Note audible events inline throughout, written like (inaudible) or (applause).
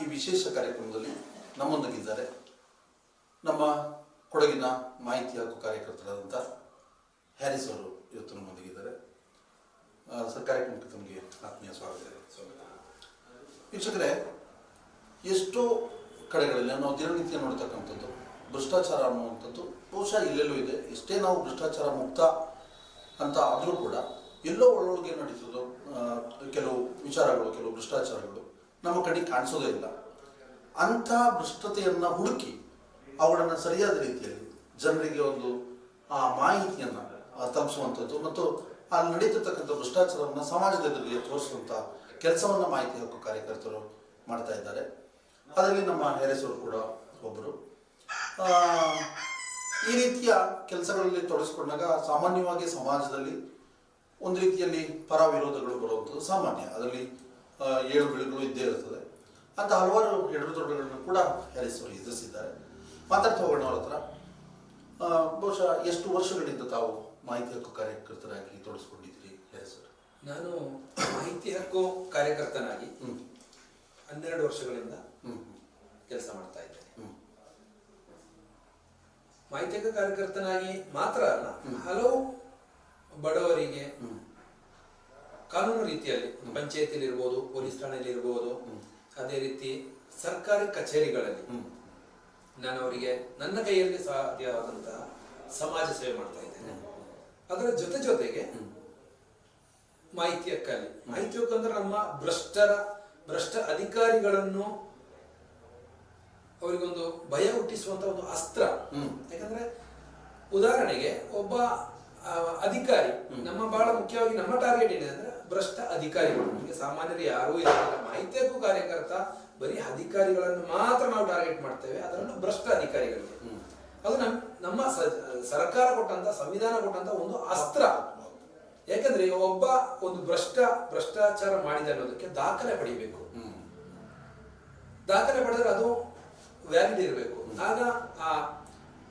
ಈ ವಿಶೇಷ ಕಾರ್ಯಕ್ರಮದಲ್ಲಿ ನಮ್ಮೊಂದಿಗಿದ್ದಾರೆ ನಮ್ಮ ಕೊಡಗಿನ ಮಾಹಿತಿ ಹಕ್ಕು ಕಾರ್ಯಕರ್ತರಾದಂಥ ಹ್ಯಾರಿಸ್ ಅವರು ಇವತ್ತು ನಮ್ಮೊಂದಿಗಿದ್ದಾರೆ. ಸರ್, ಕಾರ್ಯಕ್ರಮಕ್ಕೆ ತಮಗೆ ಆತ್ಮೀಯ ಸ್ವಾಗತ. ವೀಕ್ಷಕರೇ, ಎಷ್ಟೋ ಕಡೆಗಳಲ್ಲಿ ನಾವು ದಿನನಿತ್ಯ ನೋಡ್ತಕ್ಕಂಥದ್ದು, ಭ್ರಷ್ಟಾಚಾರ ಅನ್ನುವಂಥದ್ದು ಬಹುಶಃ ಇಲ್ಲೆಲ್ಲೂ ಇದೆ. ಎಷ್ಟೇ ನಾವು ಭ್ರಷ್ಟಾಚಾರ ಮುಕ್ತ ಅಂತ ಆದರೂ ಕೂಡ ಎಲ್ಲೋ ಒಳಗೆ ನಡೀತದೋ ಕೆಲವು ವಿಚಾರಗಳು, ಕೆಲವು ಭ್ರಷ್ಟಾಚಾರಗಳು ನಮ್ಮ ಕಡೆ ಕಾಣಿಸೋದೇ ಇಲ್ಲ. ಅಂಥ ಭ್ರಷ್ಟತೆಯನ್ನು ಹುಡುಕಿ ಅವುಗಳನ್ನು ಸರಿಯಾದ ರೀತಿಯಲ್ಲಿ ಜನರಿಗೆ ಒಂದು, ಆ ಮಾಹಿತಿಯನ್ನು ತಲುಪಿಸುವಂಥದ್ದು ಮತ್ತು ಅಲ್ಲಿ ನಡೀತಿರ್ತಕ್ಕಂಥ ಭ್ರಷ್ಟಾಚಾರವನ್ನು ಸಮಾಜದ ಎದುರಿಗೆ ತೋರಿಸುವಂಥ ಕೆಲಸವನ್ನು ಮಾಹಿತಿ ಹಕ್ಕು ಕಾರ್ಯಕರ್ತರು ಮಾಡ್ತಾ ಇದ್ದಾರೆ. ಅದರಲ್ಲಿ ನಮ್ಮ ಹೆರೆಸರು ಕೂಡ ಒಬ್ಬರು ಈ ರೀತಿಯ ಕೆಲಸಗಳಲ್ಲಿ ತೊಡಗಿಸ್ಕೊಂಡಾಗ ಸಾಮಾನ್ಯವಾಗಿ ಸಮಾಜದಲ್ಲಿ ಒಂದು ರೀತಿಯಲ್ಲಿ ಪರ ವಿರೋಧಗಳು ಬರುವಂಥದ್ದು ಸಾಮಾನ್ಯ. ಅದರಲ್ಲಿ ಏಳು ಬೆಳೆಗಳು ಇದ್ದೇ ಇರ್ತದೆ ಅಂತ ಹಲವಾರು ಎಡರುದೊಡ್ಡಗಳನ್ನು ಕೂಡ ಹೆಸರು ಎದುರಿಸಿದ್ದಾರೆ ಮಾತಾಡ್ತಾ ಹೋಗೋಣ ಅವ್ರ ಹತ್ರ. ಬಹುಶಃ ಎಷ್ಟು ವರ್ಷಗಳಿಂದ ತಾವು ಮಾಹಿತಿ ಹಕ್ಕು ಕಾರ್ಯಕರ್ತರಾಗಿ ತೊಡಗಿಸ್ಕೊಂಡಿದ್ದೀರಿ ಹೆಸರು ನಾನು ಮಾಹಿತಿ ಹಕ್ಕು ಕಾರ್ಯಕರ್ತನಾಗಿ ಹನ್ನೆರಡು ವರ್ಷಗಳಿಂದ ಕೆಲಸ ಮಾಡ್ತಾ ಇದ್ದೇನೆ. ಮಾಹಿತಿ ಹಕ್ಕು ಕಾರ್ಯಕರ್ತನಾಗಿ ಮಾತ್ರ ಅಲ್ಲ. ಹಲವು ಬಡವರಿಗೆ ಕಾನೂನು ರೀತಿಯಲ್ಲಿ ಪಂಚಾಯತಿಲಿ ಇರ್ಬೋದು ಪೊಲೀಸ್ ಠಾಣೆಯಲ್ಲಿ ಇರ್ಬೋದು ಅದೇ ರೀತಿ ಸರ್ಕಾರಿ ಕಚೇರಿಗಳಲ್ಲಿ ನಾನು ಅವರಿಗೆ ನನ್ನ ಕೈಯಲ್ಲಿ ಸಾಧ್ಯವಾದಂತಹ ಸಮಾಜ ಸೇವೆ ಮಾಡ್ತಾ ಇದ್ದೇನೆ. ಅದರ ಜೊತೆ ಜೊತೆಗೆ. ಮಾಹಿತಿ ಹಕ್ಕಲ್ಲಿ ಮಾಹಿತಿ ಹಕ್ಕು ಅಂದ್ರೆ ನಮ್ಮ ಭ್ರಷ್ಟರ ಭ್ರಷ್ಟ ಅಧಿಕಾರಿಗಳನ್ನು ಅವರಿಗೊಂದು ಭಯ ಹುಟ್ಟಿಸುವಂತ ಒಂದು ಅಸ್ತ್ರ. ಯಾಕಂದ್ರೆ ಉದಾಹರಣೆಗೆ ಒಬ್ಬ ಅಧಿಕಾರಿ ನಮ್ಮ ಬಹಳ ಮುಖ್ಯವಾಗಿ ನಮ್ಮ ಟಾರ್ಗೆಟ್ ಏನಿದೆ ಅಂದ್ರೆ ಭ್ರಷ್ಟ ಅಧಿಕಾರಿಗಳು. ನಮಗೆ ಸಾಮಾನ್ಯರು ಯಾರೂ ಇಲ್ಲ ಮಾಹಿತಿ ಹಕ್ಕು ಕಾರ್ಯಕರ್ತ ಬರೀ ಅಧಿಕಾರಿಗಳನ್ನು ಮಾತ್ರ ನಾವು ಟಾರ್ಗೆಟ್ ಮಾಡ್ತೇವೆ. ಅದರಲ್ಲೂ ಭ್ರಷ್ಟ ಅಧಿಕಾರಿಗಳಿಗೆ. ಅದು ನಮ್ ನಮ್ಮ ಸರ್ಕಾರ ಕೊಟ್ಟಂತ ಸಂವಿಧಾನ ಕೊಟ್ಟಂತ ಒಂದು ಅಸ್ತ್ರ. ಯಾಕಂದ್ರೆ ಒಬ್ಬ ಒಂದು ಭ್ರಷ್ಟ ಭ್ರಷ್ಟಾಚಾರ ಮಾಡಿದ ಅನ್ನೋದಕ್ಕೆ ದಾಖಲೆ ಪಡಿಬೇಕು. ದಾಖಲೆ ಪಡೆದ್ರೆ ಅದು ವ್ಯಾಲಿಡ್ ಇರಬೇಕು. ಆಗ ಆ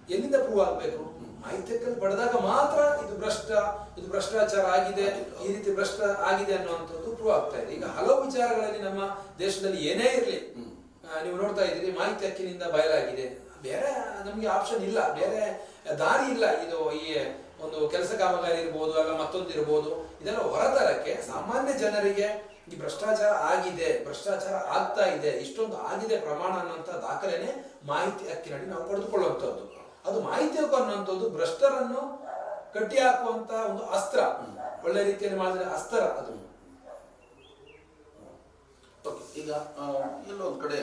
ಎಲ್ಲಿಂದ ಪ್ರೂವ್ ಆಗಬೇಕು? ಮಾಹಿತಿಯಲ್ಲಿ ಪಡೆದಾಗ ಮಾತ್ರ ಇದು ಭ್ರಷ್ಟ ಇದು ಭ್ರಷ್ಟಾಚಾರ ಆಗಿದೆ ಈ ರೀತಿ ಭ್ರಷ್ಟ ಆಗಿದೆ ಅನ್ನುವಂಥದ್ದು ಪ್ರೂವ್ ಆಗ್ತಾ ಇದೆ. ಈಗ ಹಲವು ವಿಚಾರಗಳಲ್ಲಿ ನಮ್ಮ ದೇಶದಲ್ಲಿ ಏನೇ ಇರಲಿ ನೀವು ನೋಡ್ತಾ ಇದ್ದೀರಿ ಮಾಹಿತಿ ಹಕ್ಕಿನಿಂದ ಬಯಲಾಗಿದೆ. ಬೇರೆ ನಮಗೆ ಆಪ್ಷನ್ ಇಲ್ಲ. ಬೇರೆ ದಾರಿ ಇಲ್ಲ. ಇದು ಈ ಒಂದು ಕೆಲಸ ಕಾಮಗಾರಿ ಇರ್ಬೋದು ಅಲ್ಲ ಮತ್ತೊಂದು ಇರ್ಬೋದು. ಇದೆಲ್ಲ ಹೊರತರಕ್ಕೆ ಸಾಮಾನ್ಯ ಜನರಿಗೆ ಈ ಭ್ರಷ್ಟಾಚಾರ ಆಗಿದೆ ಭ್ರಷ್ಟಾಚಾರ ಆಗ್ತಾ ಇದೆ ಇಷ್ಟೊಂದು ಆಗಿದೆ ಪ್ರಮಾಣ ಅನ್ನೋಂಥ ದಾಖಲೆನೆ ಮಾಹಿತಿ ಹಕ್ಕಿನಡಿ ನಾವು ಪಡೆದುಕೊಳ್ಳುವಂಥದ್ದು. ಅದು ಮಾಹಿತಿ ಹಕ್ಕು ಅನ್ನುವಂಥದ್ದು ಭ್ರಷ್ಟರನ್ನು ಕಟ್ಟಿ ಹಾಕುವಂತ ಒಂದು ಅಸ್ತ್ರ. ಒಳ್ಳೆ ರೀತಿಯಲ್ಲಿ ಮಾಡಿದ್ರೆ ಅಸ್ತ್ರ ಅದು. ಈಗ ಎಲ್ಲೋ ಒಂದ್ ಕಡೆ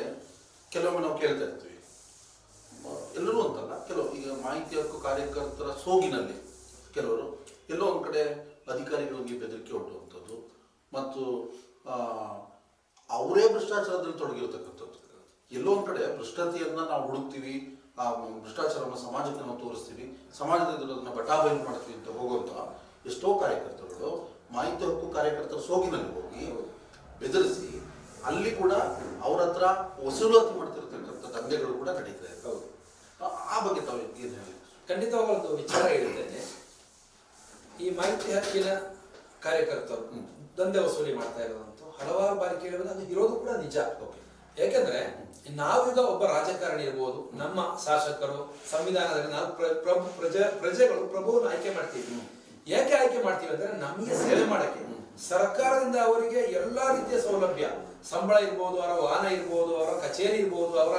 ಕೆಲವೊಮ್ಮೆ ನಾವು ಕೇಳ್ತಾ ಇರ್ತೀವಿ. ಎಲ್ಲರೂ ಅಂತಲ್ಲ, ಕೆಲವು ಈಗ ಮಾಹಿತಿ ಹಕ್ಕು ಕಾರ್ಯಕರ್ತರ ಸೋಗಿನಲ್ಲಿ ಕೆಲವರು ಎಲ್ಲೋ ಒಂದ್ ಕಡೆ ಅಧಿಕಾರಿಗಳಿಗೆ ಬೆದರಿಕೆ ಒಡ್ಡುವಂಥದ್ದು, ಮತ್ತು ಅವರೇ ಭ್ರಷ್ಟಾಚಾರದಲ್ಲಿ ತೊಡಗಿರ್ತಕ್ಕಂಥದ್ದು. ಎಲ್ಲೋ ಒಂದ್ ಕಡೆ ಭ್ರಷ್ಟತೆಯನ್ನ ನಾವು ಹುಡುಕ್ತೀವಿ ಆ ಭ್ರಷ್ಟಾಚಾರವನ್ನು ಸಮಾಜಕ್ಕೆ ನಾವು ತೋರಿಸ್ತೀವಿ ಸಮಾಜದಲ್ಲಿ ಎದುರು ಅದನ್ನ ಬಟಾಬಯಲು ಮಾಡ್ತೀವಿ ಅಂತ ಹೋಗುವಂಥ ಎಷ್ಟೋ ಕಾರ್ಯಕರ್ತರುಗಳು ಮಾಹಿತಿ ಹಕ್ಕು ಕಾರ್ಯಕರ್ತರ ಸೋಗಿನಲ್ಲಿ ಹೋಗಿ ಬೆದರಿಸಿ ಅಲ್ಲಿ ಕೂಡ ಅವ್ರ ಹತ್ರ ವಸೂಲಾತಿ ಮಾಡ್ತಿರ್ತಕ್ಕಂಥ ದಂಧೆಗಳು ಕೂಡ ನಡೀತಾ ಇರ್ತವೆ ಆ- ಬಗ್ಗೆ ತಾವು ಏನು ಹೇಳಿ ಖಂಡಿತವಾದ ಒಂದು ವಿಚಾರ ಹೇಳ್ತೇನೆ ಈ ಮಾಹಿತಿ ಹಕ್ಕಿನ ಕಾರ್ಯಕರ್ತರು. ದಂಧೆ ವಸೂಲಿ ಮಾಡ್ತಾ ಇರೋದಂತೂ ಹಲವಾರು ಬಾರಿ ಕೇಳಿದ್ರೆ ಅದು ಇರೋದು ಕೂಡ ನಿಜ. ಓಕೆ. ಯಾಕೆಂದ್ರೆ ನಾವೀಗ ಒಬ್ಬ ರಾಜಕಾರಣಿ ಇರ್ಬೋದು, ನಮ್ಮ ಶಾಸಕರು, ಸಂವಿಧಾನದಲ್ಲಿ ನಾವು ಪ್ರ- ಪ್ರಭು, ಪ್ರಜೆ, ಪ್ರಜೆಗಳು ಪ್ರಭುವನ್ನು ಆಯ್ಕೆ ಮಾಡ್ತೀವಿ. ಯಾಕೆ ಆಯ್ಕೆ ಮಾಡ್ತೀವಿ ಅಂದ್ರೆ ನಮಗೆ ಸೇವೆ ಮಾಡಕ್ಕೆ. ಸರ್ಕಾರದಿಂದ ಅವರಿಗೆ ಎಲ್ಲಾ ರೀತಿಯ ಸೌಲಭ್ಯ. ಸಂಬಳ ಇರ್ಬೋದು, ಅವರ ವಾಹನ ಇರ್ಬೋದು, ಅವರ ಕಚೇರಿ ಇರ್ಬೋದು, ಅವರ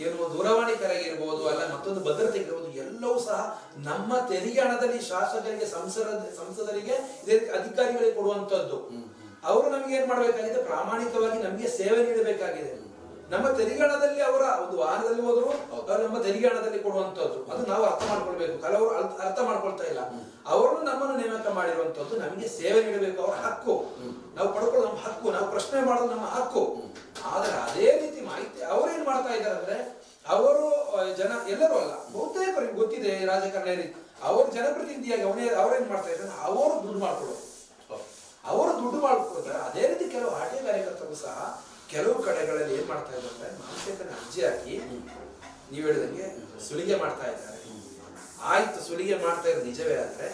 ಏನು, ದೂರವಾಣಿ ಕರೆಗೆ ಇರ್ಬೋದು, ಅಲ್ಲ ಮತ್ತೊಂದು ಭದ್ರತೆ ಇರ್ಬೋದು, ಎಲ್ಲವೂ ಸಹ ನಮ್ಮ ತೆರಿಗೆ ಹಣದಲ್ಲಿ ಶಾಸಕರಿಗೆ, ಸಂಸದ, ಸಂಸದರಿಗೆ ಅಧಿಕಾರಿಗಳಿಗೆ ಕೊಡುವಂತದ್ದು. ಅವರು ನಮಗೆ ಏನ್ ಮಾಡಬೇಕಾಗಿದೆ? ಪ್ರಾಮಾಣಿಕವಾಗಿ ನಮಗೆ ಸೇವೆ ನೀಡಬೇಕಾಗಿದೆ. ನಮ್ಮ ತೆರಿಗೆ ಹಣದಲ್ಲಿ ಅವರ ಒಂದು ವಾಹನದಲ್ಲಿ ಹೋದ್ರು, ಅವರು ನಮ್ಮ ತೆರಿಗೆ ಹಣದಲ್ಲಿ ಕೊಡುವಂತದ್ದು ಅದು ನಾವು ಅರ್ಥ ಮಾಡ್ಕೊಳ್ಬೇಕು. ಕೆಲವರು ಅರ್ಥ- ಮಾಡ್ಕೊಳ್ತಾ ಇಲ್ಲ. ಅವರನ್ನು ನಮ್ಮನ್ನು ನೇಮಕ ಮಾಡಿರುವಂತದ್ದು ನಮಗೆ ಸೇವೆ ನೀಡಬೇಕು. ಅವರ ಹಕ್ಕು. ನಾವು ಪಡ್ಕೊಳ್ಳೋ ನಮ್ಮ ಹಕ್ಕು. ನಾವು ಪ್ರಶ್ನೆ ಮಾಡೋದು ನಮ್ಮ ಹಕ್ಕು. ಆದ್ರೆ ಅದೇ ರೀತಿ ಮಾಹಿತಿ ಅವರೇನ್ ಮಾಡ್ತಾ ಇದ್ದಾರೆ ಅಂದ್ರೆ, ಅವರು ಜನ, ಎಲ್ಲರೂ ಅಲ್ಲ, ಬಹುತೇಕರಿಗೆ ಗೊತ್ತಿದೆ ರಾಜಕಾರಣ ಅವರು ಜನಪ್ರತಿನಿಧಿಯಾಗಿ ಅವನೇ ಅವ್ರೇನ್ ಮಾಡ್ತಾ ಇದ್ದಾರೆ ಅವರು ದುಡ್ಡು ಮಾಡ್ಕೊಳ್ಳೋದು ಅವರು ದುಡ್ಡು ಮಾಡ್ಕೊಳ್ತಾರೆ. ಅದೇ ರೀತಿ ಕೆಲವು ಆಟೆ ಕಾರ್ಯಕರ್ತರು ಸಹ ಕೆಲವು ಕಡೆಗಳಲ್ಲಿ ಏನ್ ಮಾಡ್ತಾ ಇದ್ದಾರೆ ಅಂದ್ರೆ ಮಾನಸಿಕನ ಅರ್ಜಿ ಹಾಕಿ ನೀವು ಹೇಳಿದಂಗೆ ಸುಲಿಗೆ ಮಾಡ್ತಾ ಇದ್ದಾರೆ. ಆಯ್ತು, ಸುಲಿಗೆ ಮಾಡ್ತಾ ಇರೋದು ನಿಜವೇ ಆದ್ರೆ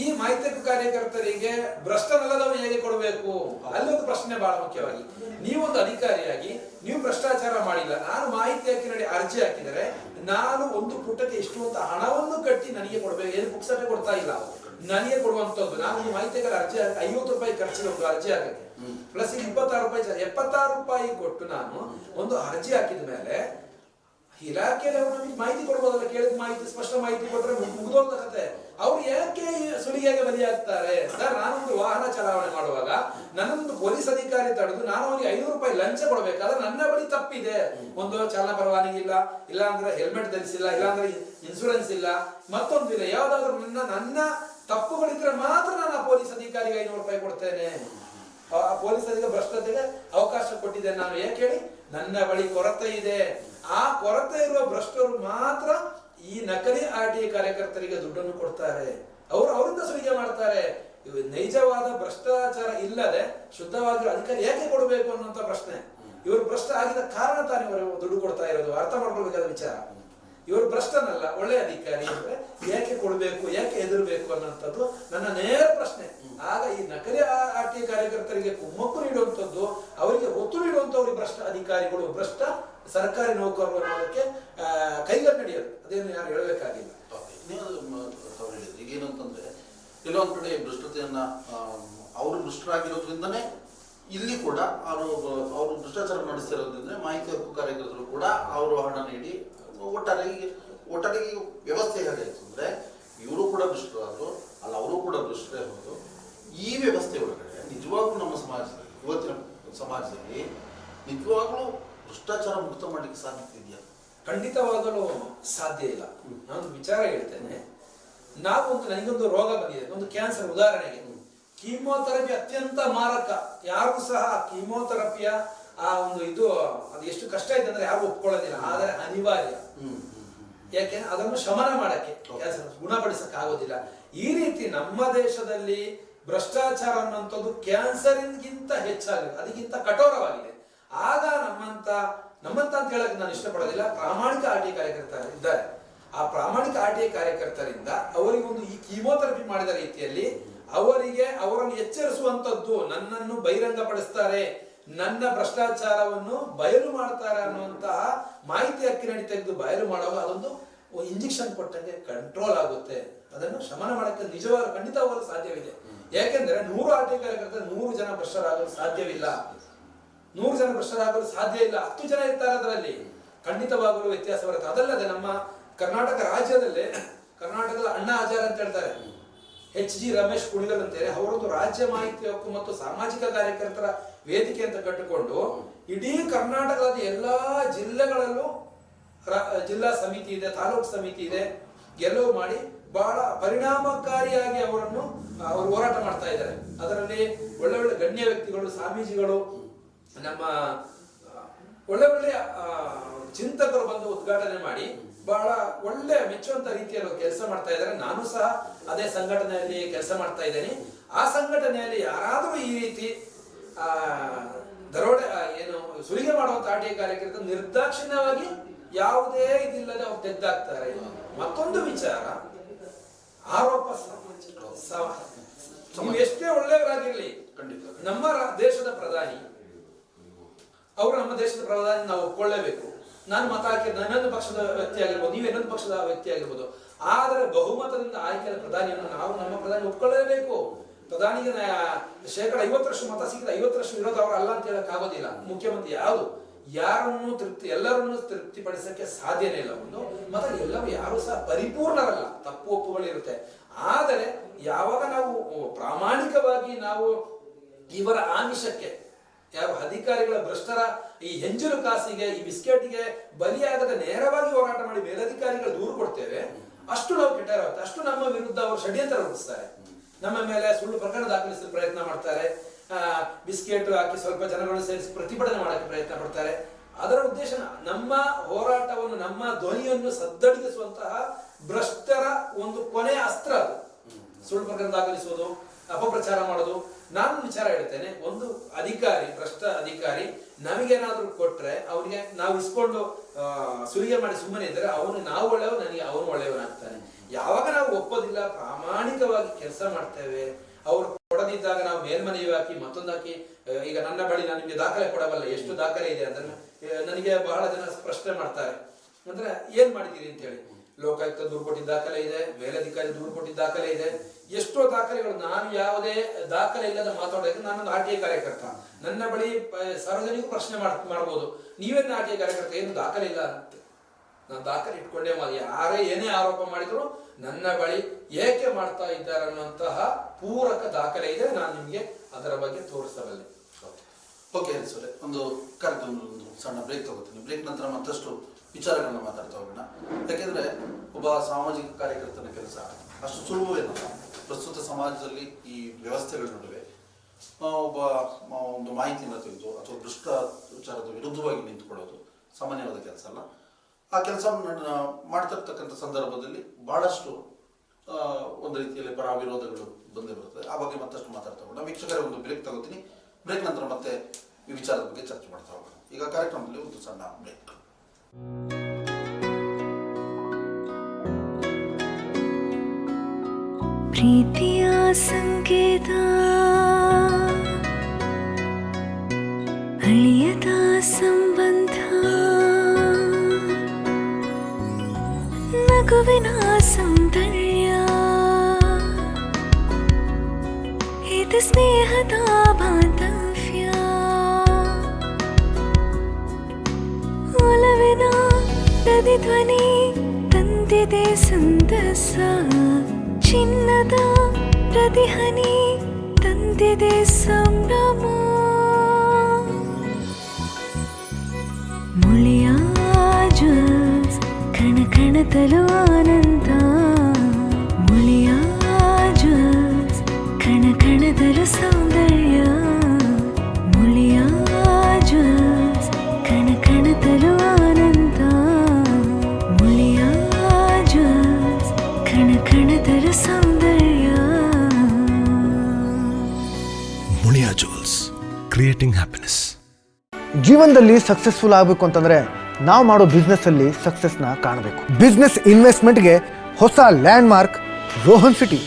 ಈ ಮಾಹಿತಿ ಕಾರ್ಯಕರ್ತರಿಗೆ ಭ್ರಷ್ಟನಲ್ಲದವನು ಹೇಗೆ ಕೊಡಬೇಕು? ಅಲ್ಲೊಂದು ಪ್ರಶ್ನೆ ಬಹಳ ಮುಖ್ಯವಾಗಿ. ನೀವೊಂದು ಅಧಿಕಾರಿಯಾಗಿ ನೀವು ಭ್ರಷ್ಟಾಚಾರ ಮಾಡಿಲ್ಲ. ನಾನು ಮಾಹಿತಿ ಹಾಕಿ ನೋಡಿ ಅರ್ಜಿ ಹಾಕಿದರೆ ನಾನು ಒಂದು ಪುಟಕ್ಕೆ ಎಷ್ಟು ಅಂತ ಹಣವನ್ನು ಕಟ್ಟಿ ನನಗೆ ಕೊಡಬೇಕು. ಏನು ಪುಕ್ಸಟ್ಟೆ ಕೊಡ್ತಾ ಇಲ್ಲ ನನಗೆ ಕೊಡುವಂತದ್ದು ನಾನು ಈ ಮಾಹಿತಿಗಳ ಅರ್ಜಿ ಐವತ್ತು ರೂಪಾಯಿ ಖರ್ಚಿಗೆ ಒಂದು ಅರ್ಜಿ ಆಗುತ್ತೆ ಪ್ಲಸ್ ಇಪ್ಪತ್ತಾರು ರೂಪಾಯಿ ಎಪ್ಪತ್ತಾರು ರೂಪಾಯಿ ಕೊಟ್ಟು ನಾನು ಒಂದು ಅರ್ಜಿ ಹಾಕಿದ ಮೇಲೆ ಇಲಾಖೆಯಲ್ಲಿ ಅವರು ನಮಗೆ ಮಾಹಿತಿ ಕೊಡ್ಬೋದಲ್ಲ ಕೇಳಿದ ಮಾಹಿತಿ ಸ್ಪಷ್ಟ ಮಾಹಿತಿ ಕೊಟ್ಟರೆ ಮುಗಿದೋದ ಕತೆ. ಅವ್ರು ಯಾಕೆ ಸುಲಿಗೆಗೆ ಬಲಿಯಾಗ್ತಾರೆ? ಸರ್ ನಾನೊಂದು ವಾಹನ ಚಲಾವಣೆ ಮಾಡುವಾಗ ನನ್ನೊಂದು ಪೊಲೀಸ್ ಅಧಿಕಾರಿ ತಡೆದು ನಾನು ಅವ್ರಿಗೆ ಐನೂರು ರೂಪಾಯಿ ಲಂಚ ಕೊಡಬೇಕಾದ್ರೆ ನನ್ನ ಬಳಿ ತಪ್ಪಿದೆ. ಒಂದು ಚಾಲನ ಪರವಾನಗಿ ಇಲ್ಲ ಇಲ್ಲಾಂದ್ರೆ ಹೆಲ್ಮೆಟ್ ಧರಿಸಿಲ್ಲ ಇಲ್ಲಾಂದ್ರೆ ಇನ್ಶೂರೆನ್ಸ್ ಇನ್ಸೂರೆನ್ಸ್ ಇಲ್ಲ. ಮತ್ತೊಂದು ಇಲ್ಲ ಯಾವ್ದಾದ್ರು ನನ್ನ ನನ್ನ ತಪ್ಪುಗಳಿದ್ರೆ ಮಾತ್ರ ನಾನು ಆ ಪೊಲೀಸ್ ಅಧಿಕಾರಿಗೆ ಐನೂರು ರೂಪಾಯಿ ಕೊಡ್ತೇನೆ. ಆ ಪೊಲೀಸ್ ಅಧಿಕಾರಿ ಭ್ರಷ್ಟತೆಗೆ ಅವಕಾಶ ಕೊಟ್ಟಿದೆ ನಾನು. ಯಾಕೆ ಹೇಳಿ ನನ್ನ ಬಳಿ ಕೊರತೆ ಇದೆ. ಆ ಕೊರತೆ ಇರುವ ಭ್ರಷ್ಟರು ಮಾತ್ರ ಈ ನಕಲಿ ಆರ್ ಟಿ ಕಾರ್ಯಕರ್ತರಿಗೆ ದುಡ್ಡನ್ನು ಕೊಡ್ತಾರೆ. ಅವರು ಅವರಿಂದ ಸುಲಿಗೆ ಮಾಡ್ತಾರೆ. ನೈಜವಾದ ಭ್ರಷ್ಟಾಚಾರ ಇಲ್ಲದೆ ಶುದ್ಧವಾಗಿರೋ ಅಧಿಕಾರಿ ಯಾಕೆ ಕೊಡಬೇಕು ಅನ್ನುವಂತ ಪ್ರಶ್ನೆ. ಇವರು ಭ್ರಷ್ಟ ಆಗಿದ ಕಾರಣ ತಾನೇ ದುಡ್ಡು ಕೊಡ್ತಾ ಇರೋದು. ಅರ್ಥ ಮಾಡ್ಕೊಳ್ಬೇಕಾದ ವಿಚಾರ. ಇವರು ಭ್ರಷ್ಟನಲ್ಲ ಒಳ್ಳೆ ಅಧಿಕಾರಿ ಅಂದ್ರೆ ಯಾಕೆ ಕೊಡಬೇಕು ಯಾಕೆ ಹೆದರ್ಬೇಕು ಅನ್ನೋಂಥದ್ದು ನನ್ನ ನೇರ ಪ್ರಶ್ನೆ. ಆಗ ಈ ನಕಲಿ ಆರ್ ಟಿ ಕಾರ್ಯಕರ್ತರಿಗೆ ಕುಮ್ಮಕ್ಕು ನೀಡುವಂಥದ್ದು ಅವರಿಗೆ ಒತ್ತು ನೀಡುವಂಥವ್ರಿಗೆ ಭ್ರಷ್ಟ ಅಧಿಕಾರಿಗಳು ಭ್ರಷ್ಟ ಸರ್ಕಾರಿ ನೌಕರರು ಅನ್ನೋದಕ್ಕೆ ಆ, ನಡೆಯೋದು ಅದೇನು ಯಾರು ಹೇಳಬೇಕಾಗಿಲ್ಲ. ಹೇಳಿದ್ರು ನೀವು ಅದು ಮ- ತಾವು ಹೇಳಿದ್ರಿ ಈಗ ಏನಂತಂದ್ರೆ ಕೆಲವೊಂದು ಕಡೆ ಭ್ರಷ್ಟತೆಯನ್ನ ಅವರು ಭ್ರಷ್ಟರಾಗಿರೋದ್ರಿಂದನೇ ಇಲ್ಲಿ ಕೂಡ ಅವರು ಅವರು ಭ್ರಷ್ಟಾಚಾರ ನಡೆಸ್ತಿರೋದ್ರಿಂದ ಮಾಹಿತಿ ಹಕ್ಕು ಕಾರ್ಯಕರ್ತರು ಕೂಡ ಅವರು ಹಣ ನೀಡಿ ಒಟ್ಟಾರೆ ಈಗ ವ್ಯವಸ್ಥೆ ಹೇಗಾಯ್ತು ಅಂದ್ರೆ ಇವರು ಕೂಡ ದುಷ್ಟರಾದ್ರು ಅಲ್ಲ ಅವರು ಕೂಡ ಭ್ರಷ್ಟರೇ ಹೌದು ಈ ವ್ಯವಸ್ಥೆ ಒಳಗಡೆ ನಿಜವಾಗ್ಲೂ ನಮ್ಮ ಸಮಾಜದಲ್ಲಿ, ಇವತ್ತಿನ ಸಮಾಜದಲ್ಲಿ ನಿಜವಾಗ್ಲೂ ಭ್ರಷ್ಟಾಚಾರ ಮುಕ್ತ ಮಾಡಲಿಕ್ಕೆ ಸಾಧ್ಯತೆ ಇದೆಯಾ? ಖಂಡಿತವಾಗಲು ಸಾಧ್ಯ ಇಲ್ಲ. ನಾನು ವಿಚಾರ ಹೇಳ್ತೇನೆ. ನಾವು ಒಂದು ನನಗೊಂದು ರೋಗ ಬಂದಿದೆ. ಒಂದು ಕ್ಯಾನ್ಸರ್ ಉದಾಹರಣೆಗೆ. ಕೀಮೋಥೆರಪಿ ಅತ್ಯಂತ ಮಾರಕ. ಯಾರು ಸಹ ಕೀಮೋಥೆರಪಿಯ ಆ ಒಂದು ಇದು, ಅದು ಎಷ್ಟು ಕಷ್ಟ ಇದೆ ಅಂದ್ರೆ ಯಾರು ಒಪ್ಕೊಳ್ಳೋದಿಲ್ಲ. ಆದರೆ ಅನಿವಾರ್ಯ. ಯಾಕೆ? ಅದನ್ನು ಶಮನ ಮಾಡಕ್ಕೆ. ಗುಣಪಡಿಸಕ್ಕೆ ಗುಣಪಡಿಸಕ್ ಆಗೋದಿಲ್ಲ. ಈ ರೀತಿ ನಮ್ಮ ದೇಶದಲ್ಲಿ ಭ್ರಷ್ಟಾಚಾರ ಅನ್ನುವಂಥದ್ದು ಕ್ಯಾನ್ಸರ್ಗಿಂತ ಹೆಚ್ಚಾಗಿದೆ. ಅದಕ್ಕಿಂತ ಕಠೋರವಾಗಿದೆ. ಆಗ ನಮ್ಮಂತ ನಮ್ಮಂತ ಅಂತ ಹೇಳಕ್ ನಾನು ಇಷ್ಟಪಡೋದಿಲ್ಲ. ಪ್ರಾಮಾಣಿಕ ಆರ್ ಟಿ ಕಾರ್ಯಕರ್ತರು ಇದ್ದಾರೆ. ಆ ಪ್ರಾಮಾಣಿಕ ಆರ್ ಟಿ ಕಾರ್ಯಕರ್ತರಿಂದ ಅವರಿಗೊಂದು ಈ ಕೀಮೋಥೆರಪಿ ಮಾಡಿದ ರೀತಿಯಲ್ಲಿ ಅವರಿಗೆ ಅವರನ್ನು ಎಚ್ಚರಿಸುವಂತದ್ದು ನನ್ನನ್ನು ಬಹಿರಂಗಪಡಿಸ್ತಾರೆ. ನನ್ನ ಭ್ರಷ್ಟಾಚಾರವನ್ನು ಬಯಲು ಮಾಡ್ತಾರೆ ಅನ್ನುವಂತಹ ಮಾಹಿತಿ ಅಕ್ಕಿರಣಿ ತೆಗೆದು ಬಯಲು ಮಾಡುವಾಗ ಅದೊಂದು ಇಂಜೆಕ್ಷನ್ ಕೊಟ್ಟಂಗೆ ಕಂಟ್ರೋಲ್ ಆಗುತ್ತೆ. ಅದನ್ನು ಶಮನ ಮಾಡಕ್ಕೆ ನಿಜವಾದ ಖಂಡಿತವಾಗಲು ಸಾಧ್ಯವಿದೆ. ಯಾಕೆಂದ್ರೆ ನೂರು ಕಾರ್ಯಕರ್ತ ನೂರು ಜನ ಭ್ರಷ್ಟರಾಗಲು ಸಾಧ್ಯವಿಲ್ಲ. ನೂರು ಜನ ಭ್ರಷ್ಟರಾಗಲು ಸಾಧ್ಯ ಇಲ್ಲ. ಹತ್ತು ಜನ ಇರ್ತಾರೆ ಅದರಲ್ಲಿ. ಖಂಡಿತವಾಗಲು ವ್ಯತ್ಯಾಸ ಬರುತ್ತೆ. ಅದಲ್ಲದೆ ನಮ್ಮ ಕರ್ನಾಟಕ ರಾಜ್ಯದಲ್ಲೇ ಕರ್ನಾಟಕದ ಅಣ್ಣ ಆಚಾರ ಅಂತ ಹೇಳ್ತಾರೆ. ಎಚ್ ಜಿ ರಮೇಶ್ ಕುಣಿಗಲ್ ಅಂತೇಳಿ ಅವರೊಂದು ರಾಜ್ಯ ಮಾಹಿತಿ ಹಕ್ಕು ಮತ್ತು ಸಾಮಾಜಿಕ ಕಾರ್ಯಕರ್ತರ ವೇದಿಕೆ ಅಂತ ಕಟ್ಟಿಕೊಂಡು ಇಡೀ ಕರ್ನಾಟಕದ ಎಲ್ಲಾ ಜಿಲ್ಲೆಗಳಲ್ಲೂ ಜಿಲ್ಲಾ ಸಮಿತಿ ಇದೆ, ತಾಲೂಕು ಸಮಿತಿ ಇದೆ. ಗೆಲುವು ಮಾಡಿ ಬಹಳ ಪರಿಣಾಮಕಾರಿಯಾಗಿ ಅವರನ್ನು, ಅವರು ಹೋರಾಟ ಮಾಡ್ತಾ ಇದ್ದಾರೆ. ಅದರಲ್ಲಿ ಒಳ್ಳೆ ಒಳ್ಳೆ ಗಣ್ಯ ವ್ಯಕ್ತಿಗಳು, ಸ್ವಾಮೀಜಿಗಳು, ನಮ್ಮ, ಒಳ್ಳೆ ಒಳ್ಳೆ ಚಿಂತಕರು ಬಂದು ಉದ್ಘಾಟನೆ ಮಾಡಿ ಬಹಳ ಒಳ್ಳೆ ಮೆಚ್ಚುವಂತ ರೀತಿಯಲ್ಲಿ ಕೆಲಸ ಮಾಡ್ತಾ ಇದ್ದಾರೆ ನಾನು ಸಹ ಅದೇ ಸಂಘಟನೆಯಲ್ಲಿ ಕೆಲಸ ಮಾಡ್ತಾ ಇದ್ದೇನೆ. ಆ ಸಂಘಟನೆಯಲ್ಲಿ ಯಾರಾದರೂ ಈ ರೀತಿ ಆ ದರೋಡೆ ಏನು ಸುಲಿಗೆ ಮಾಡುವಂತ ಆಟಿಯ ಕಾರ್ಯಕರ್ತರು ನಿರ್ದಾಕ್ಷಿಣ್ಯವಾಗಿ ಯಾವುದೇ ಇದಿಲ್ಲದೆ ಅವ್ರು ತೆದ್ದಾಗ್ತಾರೆ ಮತ್ತೊಂದು ವಿಚಾರ ಆರೋಪ ಎಷ್ಟೇ ಒಳ್ಳೆಯವರಾಗಿರ್ಲಿ ಖಂಡಿತ. ನಮ್ಮ ದೇಶದ ಪ್ರಧಾನಿ ಅವರು ನಮ್ಮ ದೇಶದ ಪ್ರಧಾನಿ ನಾವು ಒಪ್ಕೊಳ್ಳೇಬೇಕು. ನಾನು ಮತ ಹಾಕಿ ಇನ್ನೊಂದು ಪಕ್ಷದ ವ್ಯಕ್ತಿ ಆಗಿರ್ಬೋದು, ನೀವು ಇನ್ನೊಂದು ಪಕ್ಷದ ವ್ಯಕ್ತಿ ಆಗಿರ್ಬೋದು. ಆದರೆ ಬಹುಮತದಿಂದ ಆಯ್ಕೆಯಾದ ಪ್ರಧಾನಿಯನ್ನು ನಾವು ನಮ್ಮ ಪ್ರಧಾನಿ ಒಪ್ಕೊಳ್ಳಲೇಬೇಕು. ಪ್ರಧಾನಿಗೆ ಶೇಕಡ ಐವತ್ತರಷ್ಟು ಮತ ಸಿಕ್ಕಿದ ಐವತ್ತರಷ್ಟು ವಿರೋಧ ಅವರು ಅಲ್ಲ ಅಂತ ಹೇಳಕ್ ಆಗೋದಿಲ್ಲ. ಮುಖ್ಯಮಂತ್ರಿ ಯಾವುದು ಯಾರನ್ನು ತೃಪ್ತಿ, ಎಲ್ಲರನ್ನು ತೃಪ್ತಿಪಡಿಸಕ್ಕೆ ಸಾಧ್ಯನೇ ಇಲ್ಲ ಒಂದು ಮತ. ಎಲ್ಲರೂ ಯಾರು ಸಹ ಪರಿಪೂರ್ಣರಲ್ಲ, ತಪ್ಪು ಒಪ್ಪುಗಳಿರುತ್ತೆ. ಆದರೆ ಯಾವಾಗ ನಾವು ಪ್ರಾಮಾಣಿಕವಾಗಿ ನಾವು ಇವರ ಆಮಿಷಕ್ಕೆ ಯಾವ ಅಧಿಕಾರಿಗಳ ಭ್ರಷ್ಟರ ಈ ಹೆಂಜಲು ಕಾಸಿಗೆ, ಈ ಬಿಸ್ಕೆಟ್ಗೆ ಬಲಿಯಾಗದ ನೇರವಾಗಿ ಹೋರಾಟ ಮಾಡಿ ಮೇಲಧಿಕಾರಿಗಳ ದೂರು ಕೊಡ್ತೇವೆ. ಅಷ್ಟು ನಾವು ಕೆಟ್ಟರಾಗುತ್ತೆ ಅಷ್ಟು ನಮ್ಮ ವಿರುದ್ಧ ಅವರು ಷಡ್ಯಂತ್ರ ರೂಪಿಸ್ತಾರೆ. ನಮ್ಮ ಮೇಲೆ ಸುಳ್ಳು ಪ್ರಕರಣ ದಾಖಲಿಸಲು ಪ್ರಯತ್ನ ಮಾಡ್ತಾರೆ. ಬಿಸ್ಕೆಟ್ ಹಾಕಿ ಸ್ವಲ್ಪ ಜನಗಳನ್ನು ಸೇರಿಸಿ ಪ್ರತಿಭಟನೆ ಮಾಡಕ್ಕೆ ಪ್ರಯತ್ನ ಪಡ್ತಾರೆ. ಅದರ ಉದ್ದೇಶ ನಮ್ಮ ಹೋರಾಟವನ್ನು, ನಮ್ಮ ಧ್ವನಿಯನ್ನು ಸದ್ದಡಿಸುವಂತಹ ಭ್ರಷ್ಟರ ಒಂದು ಕೊನೆಯ ಅಸ್ತ್ರ ಅದು. ಸುಳ್ಳು ಪ್ರಕರಣ ದಾಖಲಿಸುವುದು, ಅಪಪ್ರಚಾರ ಮಾಡೋದು ನಾನು ವಿಚಾರ ಹೇಳ್ತೇನೆ ಒಂದು ಅಧಿಕಾರಿ ಭ್ರಷ್ಟ ಅಧಿಕಾರಿ ನಮಗೇನಾದ್ರೂ ಕೊಟ್ರೆ ಅವನಿಗೆ ನಾವು ಇಸ್ಕೊಂಡು ಸುಲಿಗೆ ಮಾಡಿ ಸುಮ್ಮನೆ ಇದ್ರೆ ಅವನು ನಾವು ಒಳ್ಳೆಯವ ನನಗೆ ಅವನು ಒಳ್ಳೆಯವನಾಗ್ತಾನೆ ಯಾವಾಗ ನಾವು ಒಪ್ಪೋದಿಲ್ಲ ಪ್ರಾಮಾಣಿಕವಾಗಿ ಕೆಲಸ ಮಾಡ್ತೇವೆ. ಅವ್ರು ಕೊಡದಿದ್ದಾಗ ನಾವು ಮೇಲ್ಮನೆಯು ಹಾಕಿ ಮತ್ತೊಂದು ಹಾಕಿ ಈಗ ನನ್ನ ಬಳಿ ನಾನು ನಿಮಗೆ ದಾಖಲೆ ಕೊಡಬಲ್ಲ ಎಷ್ಟು ದಾಖಲೆ ಇದೆ ಅಂದ್ರೆ ಆ, ನನಗೆ ಬಹಳ ಜನ ಪ್ರಶ್ನೆ ಮಾಡ್ತಾರೆ. ಅಂದ್ರೆ ಏನ್ ಮಾಡಿದ್ದೀರಿ ಅಂತ ಹೇಳಿ ಲೋಕಾಯುಕ್ತ ದೂರು ಕೊಟ್ಟಿದ್ದ ದಾಖಲೆ ಇದೆ, ಮೇಲಧಿಕಾರಿ ದೂರು ಕೊಟ್ಟಿದ್ದ ದಾಖಲೆ ಇದೆ. ಎಷ್ಟೋ ದಾಖಲೆಗಳು, ನಾನು ಯಾವುದೇ ದಾಖಲೆ ಇಲ್ಲದ ಮಾತಾಡೋದಕ್ಕೆ ನಾನೊಂದು ಆರ್ ಟಿ ಐ ಕಾರ್ಯಕರ್ತ. ನನ್ನ ಬಳಿ ಸಾರ್ವಜನಿಕ ಪ್ರಶ್ನೆ ಮಾಡ್, ಮಾಡ್ಬೋದು. ನೀವೇನು ಆರ್ ಟಿ ಐ ಕಾರ್ಯಕರ್ತ, ಏನು ದಾಖಲೆ ಇಲ್ಲ ಅಂತ. ನಾನು ದಾಖಲೆ ಇಟ್ಕೊಂಡೇ ಮಾಡಿ, ಯಾರೇ ಏನೇ ಆರೋಪ ಮಾಡಿದ್ರು ನನ್ನ ಬಳಿ ಏಕೆ ಮಾಡ್ತಾ ಇದ್ದಾರೆ ಅನ್ನುವಂತಹ ಪೂರಕ ದಾಖಲೆ ಇದೆ, ನಾನು ನಿಮಗೆ ಅದರ ಬಗ್ಗೆ ತೋರಿಸಬಲ್ಲೆ. Okay, sir. ಒಂದು ಕರೆದು ಒಂದು ಸಣ್ಣ ಬ್ರೇಕ್ ತಗೋತೀನಿ. ಬ್ರೇಕ್ ನಂತರ ಮತ್ತಷ್ಟು ವಿಚಾರಗಳನ್ನ ಮಾತಾಡ್ತಾ ಹೋಗೋಣ. ಯಾಕೆಂದ್ರೆ ಒಬ್ಬ ಸಾಮಾಜಿಕ ಕಾರ್ಯಕರ್ತನ ಕೆಲಸ ಅಷ್ಟು ಸುಲಭವೇನಲ್ಲ ಪ್ರಸ್ತುತ ಸಮಾಜದಲ್ಲಿ ಈ ವ್ಯವಸ್ಥೆಗಳ ನಡುವೆ ಒಬ್ಬ ಒಂದು ಮಾಹಿತಿಯನ್ನು ತೆಗೆದು ಅಥವಾ ದುಷ್ಟ ವಿಚಾರದ ವಿರುದ್ಧವಾಗಿ ನಿಂತುಕೊಳ್ಳೋದು ಸಾಮಾನ್ಯವಾದ ಕೆಲಸ ಅಲ್ಲ. ಆ ಕೆಲಸ ಮಾಡ್ತಿರ್ತಕ್ಕಂಥ ಸಂದರ್ಭದಲ್ಲಿ ಬಹಳಷ್ಟು ಒಂದು ರೀತಿಯಲ್ಲಿ ಪರ ವಿರೋಧಗಳು ಬಂದೇ ಬರುತ್ತದೆ ಆ ಬಗ್ಗೆ ಮತ್ತಷ್ಟು ಮಾತಾಡ್ತಾ ಹೋಗೋಣ. ವೀಕ್ಷಕರೇ, ಒಂದು ಬ್ರೇಕ್ ತಗೋತೀನಿ. ಬ್ರೇಕ್ ನಂತರ ಮತ್ತೆ ಈ ವಿಚಾರದ ಬಗ್ಗೆ ಚರ್ಚೆ ಮಾಡ್ತಾ ಹೋಗೋಣ. ಈಗ ಕಾರ್ಯಕ್ರಮದಲ್ಲಿ ಒಂದು ಸಣ್ಣ ಬ್ರೇಕ್ ప్రీతియా సంకేతా అలియతా సంబంధ నగువినా ಪ್ರತಿಧ್ವನಿ ತಂದಿದೆ ಸಂದಸ. ಚಿನ್ನದ ಪ್ರತಿಹನಿ ತಂದಿದೆ ಸಂಭ್ರಮ. ಮುಳಿಯ ಜ್ವಲ್ಸ್ ಕಣ ಕಣದಲು ಆನಂದ ಜೀವನದಲ್ಲಿ ಸಕ್ಸಸ್ಫುಲ್ ಆಗಬೇಕು ಅಂತಂದ್ರೆ ನಾವು ಮಾಡೋ ಬಿಸ್ನೆಸ್ ಅಲ್ಲಿ ಸಕ್ಸಸ್ನ ಕಾಣಬೇಕು. ಬಿಸ್ನೆಸ್ ಇನ್ವೆಸ್ಟ್ಮೆಂಟ್ಗೆ ಹೊಸ ಲ್ಯಾಂಡ್ ಮಾರ್ಕ್ ರೋಹನ್ ಸಿಟಿ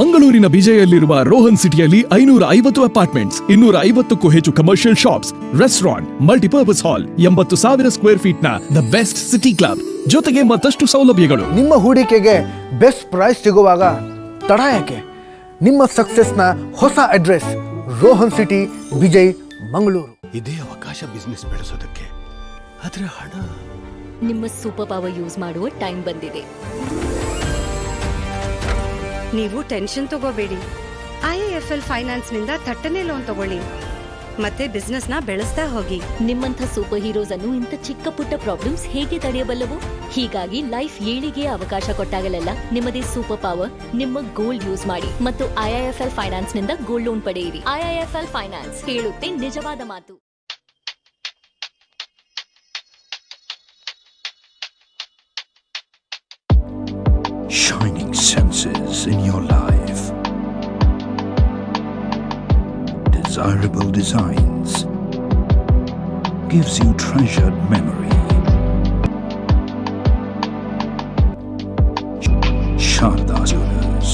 ಮಂಗಳೂರಿನ ಬಿಜೆಯಲ್ಲಿರುವ ರೋಹನ್ ಸಿಟಿಯಲ್ಲಿ ಐನೂರ ಐವತ್ತು ಅಪಾರ್ಟ್ಮೆಂಟ್ಸ್ ಇನ್ನೂರ ಐವತ್ತಕ್ಕೂ ಹೆಚ್ಚು commercial shops restaurant multipurpose hall ಎಂಬತ್ತು ಸಾವಿರ ಸ್ಕ್ವೇರ್ ಫೀಟ್ನ ದ ಬೆಸ್ಟ್ ಸಿಟಿ ಕ್ಲಬ್ ಜೊತೆಗೆ ಮತ್ತಷ್ಟು ಸೌಲಭ್ಯಗಳು. ನಿಮ್ಮ ಹೂಡಿಕೆಗೆ ಬೆಸ್ಟ್ ಪ್ರೈಸ್ ಸಿಗುವಾಗ ತಡ ಯಾಕೆ? ನಿಮ್ಮ ಸಕ್ಸಸ್ನ ಹೊಸ ಅಡ್ರೆಸ್ ರೋಹನ್ ಸಿಟಿ ವಿಜಯ್ ಮಂಗಳೂರು ಇದೇ ಅವಕಾಶ ಬಿಸ್ನೆಸ್ ಬೆಳೆಸೋದಕ್ಕೆ. ಆದ್ರೆ ಹಣ. ನಿಮ್ಮ ಸೂಪರ್ ಪವರ್ ಯೂಸ್ ಮಾಡುವ ಟೈಮ್ ಬಂದಿದೆ. ನೀವು ಟೆನ್ಷನ್ ತಗೋಬೇಡಿ. ಐಎಫ್ಎಲ್ ಫೈನಾನ್ಸ್ನಿಂದ ಥಟ್ಟನೆ ಲೋನ್ ತಗೊಳ್ಳಿ. ಮತ್ತೆ ಬಿಸ್ನೆಸ್ನ ಬೆಳೆಸ್ತಾ ಹೋಗಿ. ನಿಮ್ಮಂಥ ಸೂಪರ್ ಹೀರೋಸ್ ಅನ್ನು ಇಂಥ ಚಿಕ್ಕ ಪುಟ್ಟ ಪ್ರಾಬ್ಲಮ್ಸ್ ಹೇಗೆ ತಡೆಯಬಲ್ಲವು? ಹೀಗಾಗಿ ಲೈಫ್ ಏಳಿಗೆ ಅವಕಾಶ ಕೊಟ್ಟಾಗಲೆಲ್ಲ ನಿಮ್ಮದೇ ಸೂಪರ್ ಪವರ್ ನಿಮ್ಮ ಗೋಲ್ಡ್ ಯೂಸ್ ಮಾಡಿ. ಮತ್ತು ಐಐಎಫ್ಎಲ್ ಫೈನಾನ್ಸ್ನಿಂದ ಗೋಲ್ಡ್ ಲೋನ್ ಪಡೆಯಿರಿ. ಐಐಎಫ್ಎಲ್ ಫೈನಾನ್ಸ್ ಹೇಳುತ್ತೆ ನಿಜವಾದ ಮಾತು. Senses in your life. Desirable designs gives you treasured memory. Sharda Jewelers.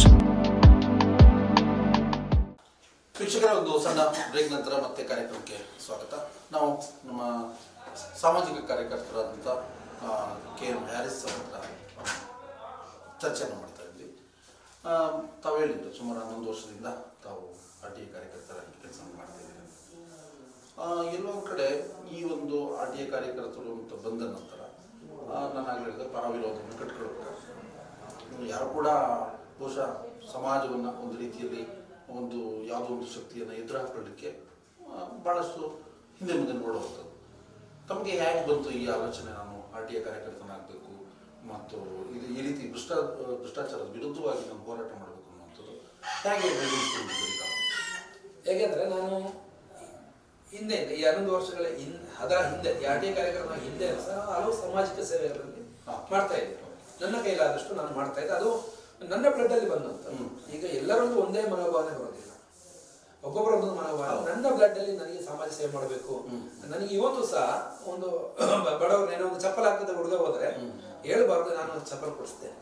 ವೀಕ್ಷಕರ ಒಂದು ಸಣ್ಣ ಬ್ರೇಕ್ ನಂತರ ಮತ್ತೆ ಕಾರ್ಯಕ್ರಮಕ್ಕೆ ಸ್ವಾಗತ ನಾವು ನಮ್ಮ ಸಾಮಾಜಿಕ ಕಾರ್ಯಕರ್ತರಾದಂಥ ಕೆ ಎಂ ಹ್ಯಾರಿಸ್ ಅವರ ಚರ್ಚೆಯನ್ನು ಮಾಡ್ತಾ ಇದ್ವಿ ಆ, ತಾವು ಹೇಳಿದ್ದು ಸುಮಾರು ಹನ್ನೊಂದು ವರ್ಷದಿಂದ ತಾವು ಆರ್ ಟಿ ಐ ಕಾರ್ಯಕರ್ತರಾಗಿ ಕೆಲಸ ಮಾಡ್ತಿದ್ದೀರಿ ಆ, ಎಲ್ಲೋ ಒಂದು ಕಡೆ ಈ ಒಂದು ಆರ್ ಟಿ ಕಾರ್ಯಕರ್ತರು ಅಂತ ಬಂದ ನಂತರ ನಾನು ಹೇಳಿದ ಪರವಿರೋಧವನ್ನು ಪರ ವಿರೋಧವನ್ನು ಕಟ್ಕೊಳ್ಬೇಕು ಯಾರು ಕೂಡ ಬಹುಶಃ ಸಮಾಜವನ್ನು ಒಂದು ರೀತಿಯಲ್ಲಿ ಒಂದು ಯಾವುದೋ ಒಂದು ಶಕ್ತಿಯನ್ನು ಎದುರು ಹಾಕೊಳ್ಳಿಕ್ಕೆ ಭಾಳಷ್ಟು ಹಿಂದೆ ಮುಂದೆ ನೋಡುವಂಥದ್ದು. ತಮಗೆ ಹೇಗೆ ಬಂತು ಈ ಆಲೋಚನೆ ನಾನು ಆರ್ ಟಿ ಐ ಕಾರ್ಯಕರ್ತನಾಗಬೇಕು ಮತ್ತು ಇದು ಈ ರೀತಿ ಭ್ರಷ್ಟ ಭ್ರಷ್ಟಾಚಾರದ ವಿರುದ್ಧವಾಗಿ ನಾವು ಹೋರಾಟ ಮಾಡಬೇಕು ಅನ್ನುವಂಥದ್ದು ಹೇಗೆ ತಾವು? ನಾನು ಹಿಂದೆ ಈ ಹನ್ನೊಂದು ವರ್ಷಗಳ ಹಿನ್ ಅದರ ಹಿಂದೆ ಯಾವುದೇ ಕಾರ್ಯಕ್ರಮ ಹಿಂದೆ ಸಹ ಹಲವು ಸಾಮಾಜಿಕ ಸೇವೆಗಳಲ್ಲಿ ಮಾಡ್ತಾ ಇದ್ದೆ. ನನ್ನ ಕೈಲಾದಷ್ಟು ನಾನು ಮಾಡ್ತಾ ಇದ್ದೆ. ಅದು ನನ್ನ ಬ್ಲಡ್ಡಲ್ಲಿ ಬಂದಂತ. ಈಗ ಎಲ್ಲರೊಂದು ಒಂದೇ ಮನೋಭಾವನೆ ಬರೋದಿಲ್ಲ. ಒಬ್ಬೊಬ್ಬರ ಒಂದು ಮನೋಭಾವ ನನ್ನ ಬ್ಲಡ್ ಅಲ್ಲಿ ನನಗೆ ಸಮಾಜ ಸೇವೆ ಮಾಡಬೇಕು. ನನಗೆ ಇವತ್ತು ಸಹ ಒಂದು (coughs) ಬಡವರು ಏನೋ ಒಂದು ಚಪ್ಪಲ್ ಹಾಕಿದ ಹುಡುಗ ಹೋದ್ರೆ ಹೇಳ್ಬಾರ್ದು ನಾನು ಚಪ್ಪಲ್ ಕೊಡಿಸ್ತೇನೆ.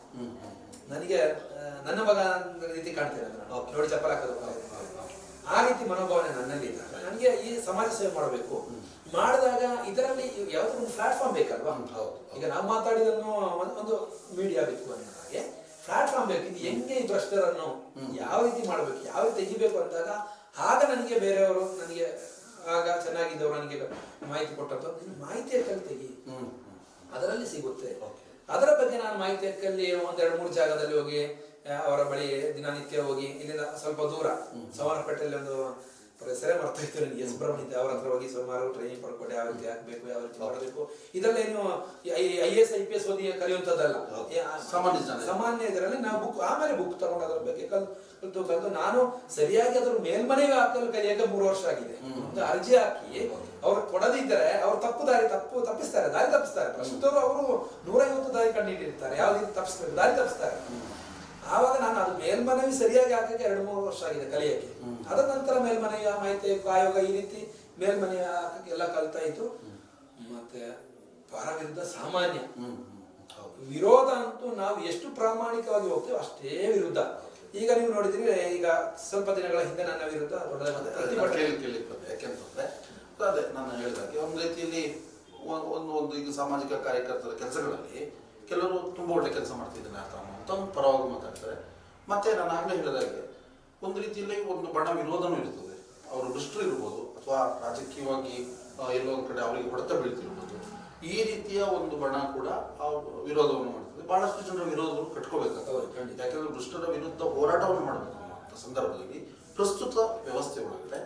ನನಗೆ ನನ್ನ ಮಗ ರೀತಿ ಕಾಣ್ತೇನೆ. ನೋಡಿ ಚಪ್ಪಲ್ ಹಾಕೋದು ಆ ರೀತಿ ಮನೋಭಾವನೆ ನನ್ನಲ್ಲಿ ಇದೆ ನನಗೆ ಈ ಸಮಾಜ ಸೇವೆ ಮಾಡಬೇಕು. ಮಾಡಿದಾಗ ಇದರಲ್ಲಿ ಯಾವುದೋ ಒಂದು ಪ್ಲಾಟ್ಫಾರ್ಮ್ ಬೇಕಲ್ವಾ? ಹೌದು. ಈಗ ನಾವು ಮಾತಾಡಿದನ್ನು ಒಂದು- ಮೀಡಿಯಾ ಬೇಕು ಅನ್ನೋ ಹಾಗೆ ಪ್ಲಾಟ್ಫಾರ್ಮ್ ಬೇಕು ಇದು ಹೆಂಗೆ ಈ ಭ್ರಷ್ಟರನ್ನು ಯಾವ ರೀತಿ ಮಾಡಬೇಕು ಯಾವ ರೀತಿ ತೆಗಿಬೇಕು ಅಂದಾಗ ಆಗ ನನಗೆ ಬೇರೆಯವರು ನನಗೆ ಆಗ ಚೆನ್ನಾಗಿದ್ದವರು ನನಗೆ ಮಾಹಿತಿ ಕೊಟ್ಟದ್ದು ಮಾಹಿತಿ ತೆಗಿ. ಅದರಲ್ಲಿ ಸಿಗುತ್ತೆ. ಅದರ ಬಗ್ಗೆ ನಾನು ಮಾಹಿತಿ ಹಕ್ಕಲ್ಲಿ ಒಂದೆರಡು ಮೂರು ಜಾಗದಲ್ಲಿ ಹೋಗಿ ಅವರ ಬಳಿ ದಿನನಿತ್ಯ ಹೋಗಿ ಇಲ್ಲಿಂದ ಸ್ವಲ್ಪ ದೂರ ಸವಾರಪೇಟೆಯಲ್ಲಿ ಒಂದು ಮರ್ತಾ ಇತ್ತು ನನಗೆ ಎಸ್ ಇದ್ದ. ಅವ್ರ ಹತ್ರ ಹೋಗಿ ಸುಮಾರು ಟ್ರೈನಿಂಗ್ ಪಡ್ಕೊಂಡು ಯಾವ ರೀತಿ ಹಾಕ್ಬೇಕು ಯಾವ ರೀತಿ ಮಾಡಬೇಕು. ಇದರಲ್ಲೇನು I S I P S ಓದಿ ಕಲಿಯುವಂಥದ್ದಲ್ಲ. ಸಾಮಾನ್ಯ ಸಾಮಾನ್ಯ ಇದರಲ್ಲಿ ನಾವು ಬುಕ್ ಆಮೇಲೆ ಬುಕ್ ತಗೊಂಡು ಅದ್ರ ಬಗ್ಗೆ ಕಲ್ ಕಲ್ತು ಕಲ್ತು ನಾನು ಸರಿಯಾಗಿ ಅದ್ರ ಮೇಲ್ಮನೆಗೆ ಹಾಕಲು ಕಲಿಯಾಗ ಮೂರು ವರ್ಷ ಆಗಿದೆ. ಒಂದು ಅರ್ಜಿ ಹಾಕಿ ಅವ್ರು ಕೊಡದಿದ್ದರೆ ಅವ್ರು ತಪ್ಪು ದಾರಿ ತಪ್ಪು ತಪ್ಪಿಸ್ತಾರೆ. ದಾರಿ ತಪ್ಪಿಸ್ತಾರೆ. ಪ್ರಸ್ತುತರು ಅವರು ನೂರೈವತ್ತು ದಾರಿ ಕಂಡುಹಿಡಿದಿರ್ತಾರೆ ಯಾವ ರೀತಿ ತಪ್ಪಿಸ್ತಾರೆ ದಾರಿ ತಪ್ಪಿಸ್ತಾರೆ. ಆವಾಗ ನಾನು ಅದು ಮೇಲ್ಮನವಿ ಸರಿಯಾಗಿ ಹಾಕಕ್ಕೆ ಎರಡು ಮೂರು ವರ್ಷ ಆಗಿದೆ ಕಲಿಯಕ್ಕೆ. ಅದ ನಂತರ ಮೇಲ್ಮನೆಯ ಮಾಹಿತಿ ಆಯೋಗ ಈ ರೀತಿ ಮೇಲ್ಮನೆಯ ಹಾಕಕ್ಕೆ ಎಲ್ಲ ಕಲ್ತಾ ಇತ್ತು. ಮತ್ತೆ ಪರವಿರುದ್ಧ ಸಾಮಾನ್ಯ. ವಿರೋಧ ಅಂತೂ ನಾವು ಎಷ್ಟು ಪ್ರಾಮಾಣಿಕವಾಗಿ ಹೋಗ್ತೇವೆ ಅಷ್ಟೇ ವಿರುದ್ಧ. ಈಗ ನೀವು ನೋಡಿದ್ರಿ ಈಗ ಸ್ವಲ್ಪ ದಿನಗಳ ಹಿಂದೆ ನನ್ನ ವಿರುದ್ಧ ಯಾಕೆಂತಂದ್ರೆ ಅದೇ ನಾನು ಹೇಳಿದಾಗೆ ಒಂದು ರೀತಿಯಲ್ಲಿ ಒಂದು ಒಂದು ಈಗ ಸಾಮಾಜಿಕ ಕಾರ್ಯಕರ್ತರ ಕೆಲಸಗಳಲ್ಲಿ ಕೆಲವರು ತುಂಬ ಒಳ್ಳೆ ಕೆಲಸ ಮಾಡ್ತಿದ್ದಾನೆ ಆತ ಒಂದು ಪರವಾಗಿ ಮಾತಾಡ್ತಾರೆ. ಮತ್ತೆ ನಾನು ಆಗಲೇ ಹೇಳಿದಾಗೆ ಒಂದು ರೀತಿಯಲ್ಲಿ ಒಂದು ಬಣ ವಿರೋಧನೂ ಇರ್ತದೆ. ಅವರು ದುಷ್ಟರು ಇರ್ಬೋದು ಅಥವಾ ರಾಜಕೀಯವಾಗಿ ಎಲ್ಲೋ ಒಂದು ಕಡೆ ಅವರಿಗೆ ಹೊಡೆತ ಬೀಳ್ತಿರ್ಬೋದು. ಈ ರೀತಿಯ ಒಂದು ಬಣ ಕೂಡ ಆ ವಿರೋಧವನ್ನು ಮಾಡ್ತದೆ. ಬಹಳಷ್ಟು ಜನರ ವಿರೋಧವನ್ನು ಕಟ್ಕೋಬೇಕಾಗ್ತದೆ. ಯಾಕಂದ್ರೆ ದುಷ್ಟರ ವಿರುದ್ಧ ಹೋರಾಟವನ್ನು ಮಾಡಬೇಕು ಅಂತ ಸಂದರ್ಭದಲ್ಲಿ ಪ್ರಸ್ತುತ ವ್ಯವಸ್ಥೆ ಒಳಗಡೆ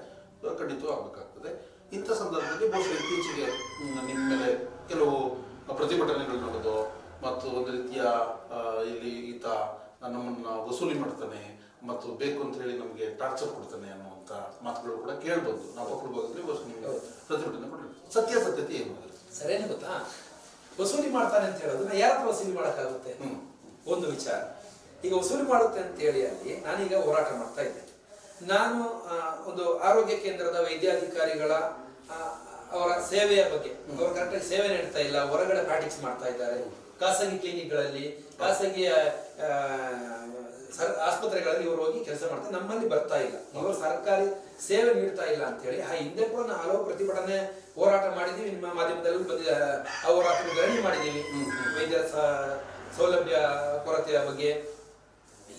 ಖಂಡಿತವಾಗಬೇಕಾಗ್ತದೆ ಇಂಥ ಸಂದರ್ಭದಲ್ಲಿ ಬಹುಶಃ ಇತ್ತೀಚೆಗೆ ನಿಮ್ಮ ಮೇಲೆ ಕೆಲವು ಪ್ರತಿಭಟನೆಗಳು ನಡೆದು ಮತ್ತು ಒಂದು ರೀತಿಯ ಇಲ್ಲಿ ಈತ ನಮ್ಮನ್ನ ವಸೂಲಿ ಮಾಡ್ತಾನೆ ಮತ್ತು ಬೇಕು ಅಂತ ಹೇಳಿ ನಮಗೆ ಟಾರ್ಚರ್ ಕೊಡ್ತಾನೆ ಅನ್ನುವಂಥ ಮಾತುಗಳು ಕೂಡ ಕೇಳ್ಬೋದು ನಾವು ಬಹುಶಃ ನಿಮಗೆ ಪ್ರತಿಭಟನೆ ಸತ್ಯ ಸತ್ಯತೆ ಏನು ಸರಿಯೇ ಗೊತ್ತಾ? ವಸೂಲಿ ಮಾಡ್ತಾನೆ ಅಂತ ಹೇಳೋದನ್ನ ಯಾರ ವಸೂಲಿ ಮಾಡೋಕ್ಕಾಗುತ್ತೆ? ಹ್ಮ್. ಒಂದು ವಿಚಾರ. ಈಗ ವಸೂಲಿ ಮಾಡುತ್ತೆ ಅಂತ ಹೇಳಿ ಅಲ್ಲಿ ನಾನೀಗ ಹೋರಾಟ ಮಾಡ್ತಾ ಇದ್ದೆ ನಾನು ಒಂದು ಆರೋಗ್ಯ ಕೇಂದ್ರದ ವೈದ್ಯಾಧಿಕಾರಿಗಳ ಅವರ ಸೇವೆಯ ಬಗ್ಗೆ ಅವರು ಕರೆಕ್ಟಾಗಿ ಸೇವೆ ನೀಡ್ತಾ ಇಲ್ಲ ಹೊರಗಡೆ ಪ್ರಾಕ್ಟೀಸ್ ಮಾಡ್ತಾ ಇದ್ದಾರೆ. ಖಾಸಗಿ ಕ್ಲಿನಿಕ್ಗಳಲ್ಲಿ ಖಾಸಗಿ ಆಸ್ಪತ್ರೆಗಳಲ್ಲಿ ಇವರು ಹೋಗಿ ಕೆಲಸ ಮಾಡ್ತಾರೆ. ನಮ್ಮಲ್ಲಿ ಬರ್ತಾ ಇಲ್ಲ. ಇವರು ಸರ್ಕಾರಿ ಸೇವೆ ನೀಡ್ತಾ ಇಲ್ಲ ಅಂತ ಹೇಳಿ, ಆ, ಹಿಂದೆ ಕೂಡ ನಾವು ಹಲವು ಪ್ರತಿಭಟನೆ ಹೋರಾಟ ಮಾಡಿದೀವಿ. ನಿಮ್ಮ ಮಾಧ್ಯಮದಲ್ಲಿ ಬಂದಿದೆ, ಆ ಹೋರಾಟ ಧರಣಿ ವೈದ್ಯರ ಸೌಲಭ್ಯ, ಕೊರತೆಯ ಬಗ್ಗೆ.